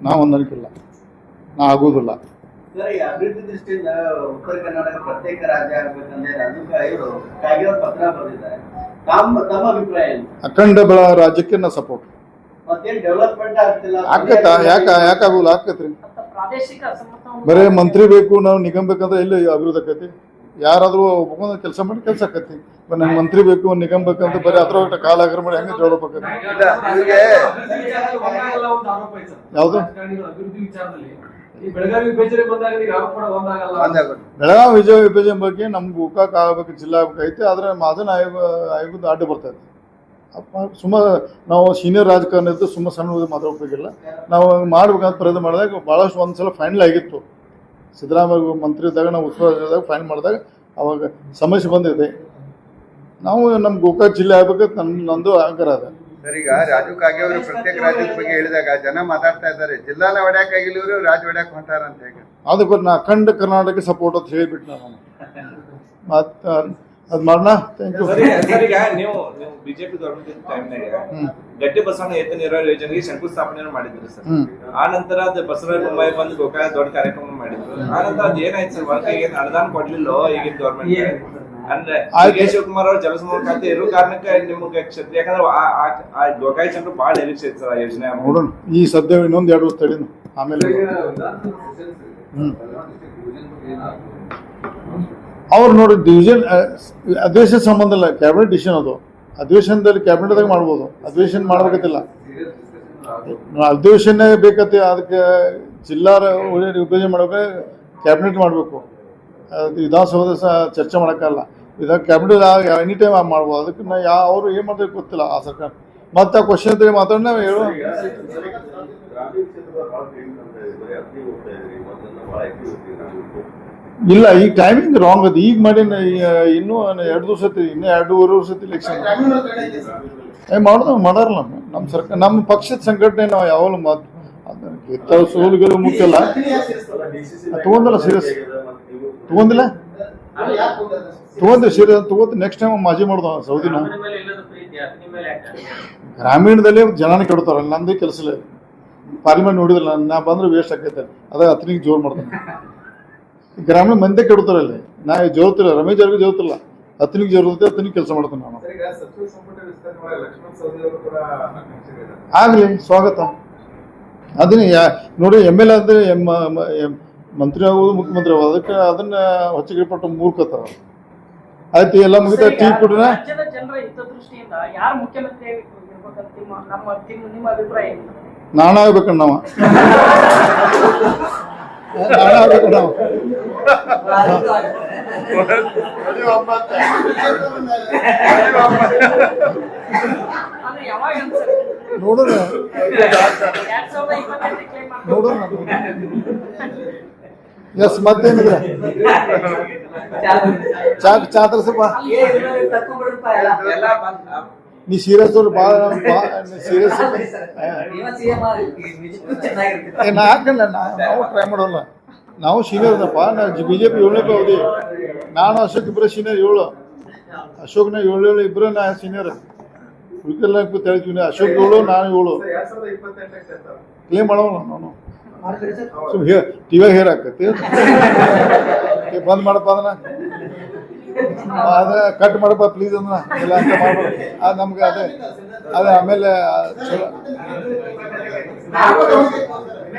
ನಾ ಹೊಂದಾಣಿಕಿಲ್ಲ ನಾ ಆಗುದಿಲ್ಲ. ಅಭಿವೃದ್ಧಿ ದೃಷ್ಟಿಯಿಂದ ಉತ್ತರ ಕರ್ನಾಟಕ ಪ್ರತ್ಯೇಕ ರಾಜ್ಯ ಆಗ್ಬೇಕಂದ್ರೆ ಅದಕ್ಕೆ ಇವರು ಕಾಗಿರೋ ಪತ್ರ ಬರೆದಿದ್ದಾರೆ. ಅಖಂಡ ಬೆಳ ರಾಜ್ಯಕ್ಕೆ ನಾ ಸಪೋರ್ಟ್ ಆಕತ್ತ ಡೆವಲಪ್ಮೆಂಟ್ ಆಗ್ತಿಲ್ಲ? ಆಕತ್ತಾ ಯಾಕ ಯಾಕಾಗೋಲ್ಲ ಆಕತ್ರಿ ಬರೇ ಮಂತ್ರಿ ಬೇಕು ನಾವು ನಿಗಮ ಬೇಕಂದ್ರೆ ಎಲ್ಲಿ ಅಭಿವೃದ್ಧಿ ಆಕತಿ? ಯಾರಾದ್ರೂ ಕೆಲಸ ಮಾಡಿ ಕೆಲಸ ಆಕತಿ. ನಂಗೆ ಮಂತ್ರಿ ಬೇಕು ಒಂದು ನಿಗಮ ಬೇಕಂತ ಬರೀ ಅದ್ರ ಒಟ್ಟು ಕಾಲ ಆಗ್ರ ಮಾಡಿ ಹೆಂಗೆ ಸರ್. ಯಾವ್ದು? ಬೆಳಗಾವಿ ವಿಜಯ ವಿಭಜನೆ ಬಗ್ಗೆ ನಮ್ಗೆ ಗೋಕಾಕ್ ಆಗ್ಬೇಕು ಜಿಲ್ಲಾ ಆಗ್ಬೇಕೈತೆ ಆದ್ರೆ ಅದನ್ನ ಆಯೋಗ ಆಯೋಗದ ಅಡ್ಡ ಬರ್ತೈತೆ. ಅಪ್ಪ ಸುಮ್ಮ ನಾವು ಸೀನಿಯರ್ ರಾಜಕಾರಣ ಇದ್ದು ಸುಮ್ಮ ಸಣ್ಣ ಮಾತಾಡ್ಬೇಕಿಲ್ಲ ನಾವು ಮಾಡ್ಬೇಕಂತ ಪ್ರಯತ್ನ ಮಾಡಿದಾಗ ಭಾಳಷ್ಟು ಒಂದ್ಸಲ ಫೈನಲ್ ಆಗಿತ್ತು. ಸಿದ್ದರಾಮಯ್ಯ ಮಂತ್ರಿ ಇದ್ದಾಗ ನಾವು ಉತ್ಸವದಾಗ ಫೈನ್ ಮಾಡಿದಾಗ ಅವಾಗ ಸಮಸ್ಯೆ ಬಂದಿದೆ. ನಾವು ನಮ್ಮ ಗೋಕಾಕ್ ಜಿಲ್ಲೆ ಆಗ್ಬೇಕಂತ ನನ್ನ ನಂದು ಅಹಂಕಾರ ಅದ. ಈಗ ರಾಜು ಕಾಗೆ ಅವರು ಪ್ರತ್ಯೇಕ ರಾಜ್ಯದ ಬಗ್ಗೆ ಹೇಳಿದಾಗ ಜನ ಮಾತಾಡ್ತಾ ಇದ್ದಾರೆ. ಜಿಲ್ಲಾನ ಹೊಡ್ಯಾಕ್ ಆಗಿಲ್ಲ ಇವರು ರಾಜ ಹೊಡ್ಯಾಕ್ ಹೊಂಟಾರ ಅಂತ ಹೇಗೆ? ಅದಕ್ಕೆ ನಾ ಅಖಂಡ ಕರ್ನಾಟಕ ಸಪೋರ್ಟ್ ಅಂತ ಹೇಳ್ಬಿಟ್ಟು ನಾನು. ಮತ್ತೆ ಅದ್ ಮಾಡೋಣ ಥ್ಯಾಂಕ್ ಯು ಸರಿ ಸರ್, ಈಗ ನೀವು ನೀವು ಬಿಜೆಪಿ ಗೌರ್ಮೆಂಟ್ ಟೈಮ್ನಾಗ. ಗಟ್ಟಿ ಬಸವಣ್ಣ ಎತ್ತ ನೀರಾವರಿ ಯೋಜನೆಗೆ ಶಂಕುಸ್ಥಾಪನೆ ಮಾಡಿದ್ರು ಸರ್. ಆ ನಂತರ ಅದು ಬಸವರಾಜ ಬೊಮ್ಮಾಯಿ ಬಂದು ಗೋಕಾಕ ದೊಡ್ಡ ಕಾರ್ಯಕ್ರಮ ಮಾಡಿದ್ರು. ಆ ನಂತರ ಅದ್ ಏನಾಯ್ತು ಸರ್? ಒಳಗೆ ಏನ್ ಅನುದಾನ ಕೊಡ್ಲಿಲ್ಲ ಈಗಿನ ಗೌರ್ಮೆಂಟ್ ಅಂದ್ರೆ ಶಿವಕುಮಾರ್ ಅವರು ಜಲಸಮೂಹ ಖಾತೆ ಇರೋ ಕಾರಣಕ್ಕೆ ನಿಮ್ಗೆ ಕ್ಷೇತ್ರ ಯಾಕಂದ್ರೆ ಆ- ಗೋಕಾಯಿ ಚಂದ್ರ ಬಹಳ ನಿರೀಕ್ಷೆ ಇತ್ತು ಸರ್ ಯೋಜನೆ ನೋಡೋಣ. ಈ ಸದ್ಯ ಇನ್ನೊಂದು ಎರಡು ವರ್ಷ ತಡೀನು. ಆಮೇಲೆ ಹ್ಮ್. ಅವ್ರು ನೋಡಿ ಡಿವಿಷನ್ ಅಧಿವೇಶನ ಸಂಬಂಧ ಇಲ್ಲ ಕ್ಯಾಬಿನೆಟ್ ಡಿಸಿಷನ್ ಅದು. ಅಧಿವೇಶನದಲ್ಲಿ ಕ್ಯಾಬಿನೆಟ್ದಾಗ ಮಾಡ್ಬೋದು. ಅಧಿವೇಶನ ಮಾಡ್ಬೇಕತ್ತಿಲ್ಲ ಅಧಿವೇಶನ ಬೇಕತ್ತೆ ಅದಕ್ಕೆ ಜಿಲ್ಲಾ ವಿಭಜನೆ ಮಾಡ್ಬೇಕು ಕ್ಯಾಬಿನೆಟ್ ಮಾಡಬೇಕು. ವಿಧಾನಸೌಧ ಸಹ ಚರ್ಚೆ ಮಾಡೋಕ್ಕಲ್ಲ ಇದಾಗ ಕ್ಯಾಬಿನೆಟ್ ಎನಿ ಟೈಮ್ ಮಾಡ್ಬೋದು. ಅದಕ್ಕೆ ನಾ ಯಾವ ಅವರು ಏನು ಮಾಡ್ಬೇಕು ಗೊತ್ತಿಲ್ಲ ಆ ಸರ್ಕಾರ. ಮತ್ತೆ ಆ ಕ್ವಶನ್ ಇದ್ರೆ ಮಾತಾಡೋಣ ಹೇಳು. ಇಲ್ಲ ಈಗ ಟೈಮಿಂಗ್ ರಾಂಗ್ ಅದು. ಈಗ ಮಾಡಿ ಇನ್ನೂ ಎರಡು ದಿವಸ ಇನ್ನೂ ಎರಡೂವರೆ ವರ್ಷ ಇಲೆಕ್ಷನ್ ಏ ಮಾಡೋದು ಮಾಡಾರಲ್ಲ ನಮ್ಮ ನಮ್ಮ ಸರ್ಕಾರ ನಮ್ಮ ಪಕ್ಷದ ಸಂಘಟನೆ ನಾವು ಯಾವಾಗಲೂ ಮಾತು ಗೆತ್ತ ಸೋಲುಗಳು ಮುಖ್ಯ ಅಲ್ಲ ತಗೊಂದಿಲ್ಲ ಸೀರಿಯಸ್ ತಗೊಂದಿಲ್ಲ ತಗೊಂಡ್ರಿ ಸೀರೆ ತಗೋತ ನೆಕ್ಸ್ಟ್ ಟೈಮ್ ಮಾಜಿ ಮಾಡ್ದ ಸೌದಿನ. ಗ್ರಾಮೀಣದಲ್ಲಿ ಜನನ ಕೆಡ್ತಾರ ನಂದೇ ಕೆಲಸ ಇಲ್ಲ. ಪಾರ್ಲಿಮೆಂಟ್ ನೋಡಿದ್ರಲ್ಲ ನಾ ಬಂದ್ರೆ ವೇಸ್ಟ್ ಆಕೈತೆ ಅದೇ ಹತ್ತನಿಗೆ ಜೋರು ಮಾಡ್ತಾನೆ. ಗ್ರಾಮೀಣ ಮಂದಿ ಕೆಡ್ತಾರಲ್ಲಿ ನಾ ಜೋರ್ತಿಲ್ಲ ರಮೇಶ್ ಅವ್ರಿಗೆ ಜೋರ್ತಿಲ್ಲ. ಅತನಿಗೆ ಜೋರ್ ಇರುತ್ತೆ ಹತ್ತನಿಗೆ ಕೆಲಸ ಮಾಡ್ತಾನೆ ನಾನು. ಆಗಲಿ ಸ್ವಾಗತ. ಅದನ್ನ ಯಾ- ನೋಡಿ ಎಂ ಎಲ್ ಎ ಅಂದ್ರೆ ಎಮ್- ಮಂತ್ರಿ ಆಗೋದು ಮುಖ್ಯಮಂತ್ರಿ ಆಗೋದು. ಅದಕ್ಕೆ ಅದನ್ನ ಹೊಚ್ಚಿಗೆ ಪಟ್ಟು ಮೂರ್ಖತ ಆಯ್ತು ಎಲ್ಲ ಮುಗಿತ ಟೀ ಕುಡಿನ? ರಾಜ್ಯದ ಜನರ ಹಿತದೃಷ್ಟಿಯಿಂದ ಯಾರು ಮುಖ್ಯಮಂತ್ರಿ ಇರ್ಬೇಕಂತ ನಿಮ್ಮ ನಮ್ಮ ನಿಮ್ಮ ನಿಮ್ಮ ಅಭಿಪ್ರಾಯ? ಏನು? ನಾಣ ಆಗ್ಬೇಕು ನಾವು ನಾಣ ಆಗ್ಬೇಕು ನಾವು ಅಂದ್ರೆ ಯಾವಾಗ ಅನ್ಸುತ್ತೆ? ನೋಡೋಣ. ಎರಡ್ ಸಾವಿರದ ಇಪ್ಪತ್ತೆಂಟಕ್ಕೆ claim ಮಾಡ್ತಾರೆ. ನೋಡೋಣ. ಎಸ್ ಮತ್ತೇನಿದ್ರೆ ಚಾತ್ರಸಪ್ಪ ನೀ ಸೀರಿಯಸ್ ಅವ್ರು ಭಾಳ ಸೀರಿಯಸ್ ನಾ ಹಾಕಲ್ಲ ನಾವು ಟ್ರೈ ಮಾಡೋಲ್ಲ. ನಾವು ಸೀನಿಯರ್ ಅದಪ್ಪ ನಾ ಬಿ ಜೆ ಪಿ ಏಳನೇ ಹೋದಿ ನಾನು ಅಶೋಕ್ ಇಬ್ಬರು ಸೀನಿಯರ್ ಏಳು. ಅಶೋಕ್ನ ಏಳು ಏಳು ಇಬ್ಬರು ನಾ ಸೀನಿಯರ್ ಉಳಿಕೆಲ್ಲ ತೆಳಿತೀವಿ ಅಶೋಕ್ ಏಳು ನಾನು ಏಳು. ಕ್ಲೇಮ್ ಮಾಡೋಣ ಸಾವಿರದ ಸುಮ್ ಹೇ ಟಿವಿಯಾಗ ಹೇರ್ ಹಾಕತಿ ಬಂದ್ ಮಾಡಪ್ಪ ಅದನ್ನ ಅದೇ ಕಟ್ ಮಾಡಪ್ಪ ಪ್ಲೀಸ್ ಅದನ್ನ ಇಲ್ಲ ಅಂತ ಮಾಡ್ಬೇಡ. ಅದು ನಮ್ಗೆ ಅದೇ ಅದೇ ಆಮೇಲೆ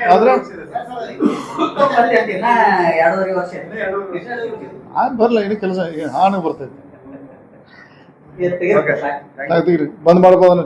ಆದ್ರೆ ಆನ್ ಬರಲ್ಲ ಏನು ಕೆಲಸ ಹಾನು ಬರ್ತೈತಿ. ಬಂದ್ ಮಾಡಪ್ಪ ಅದನ್ನ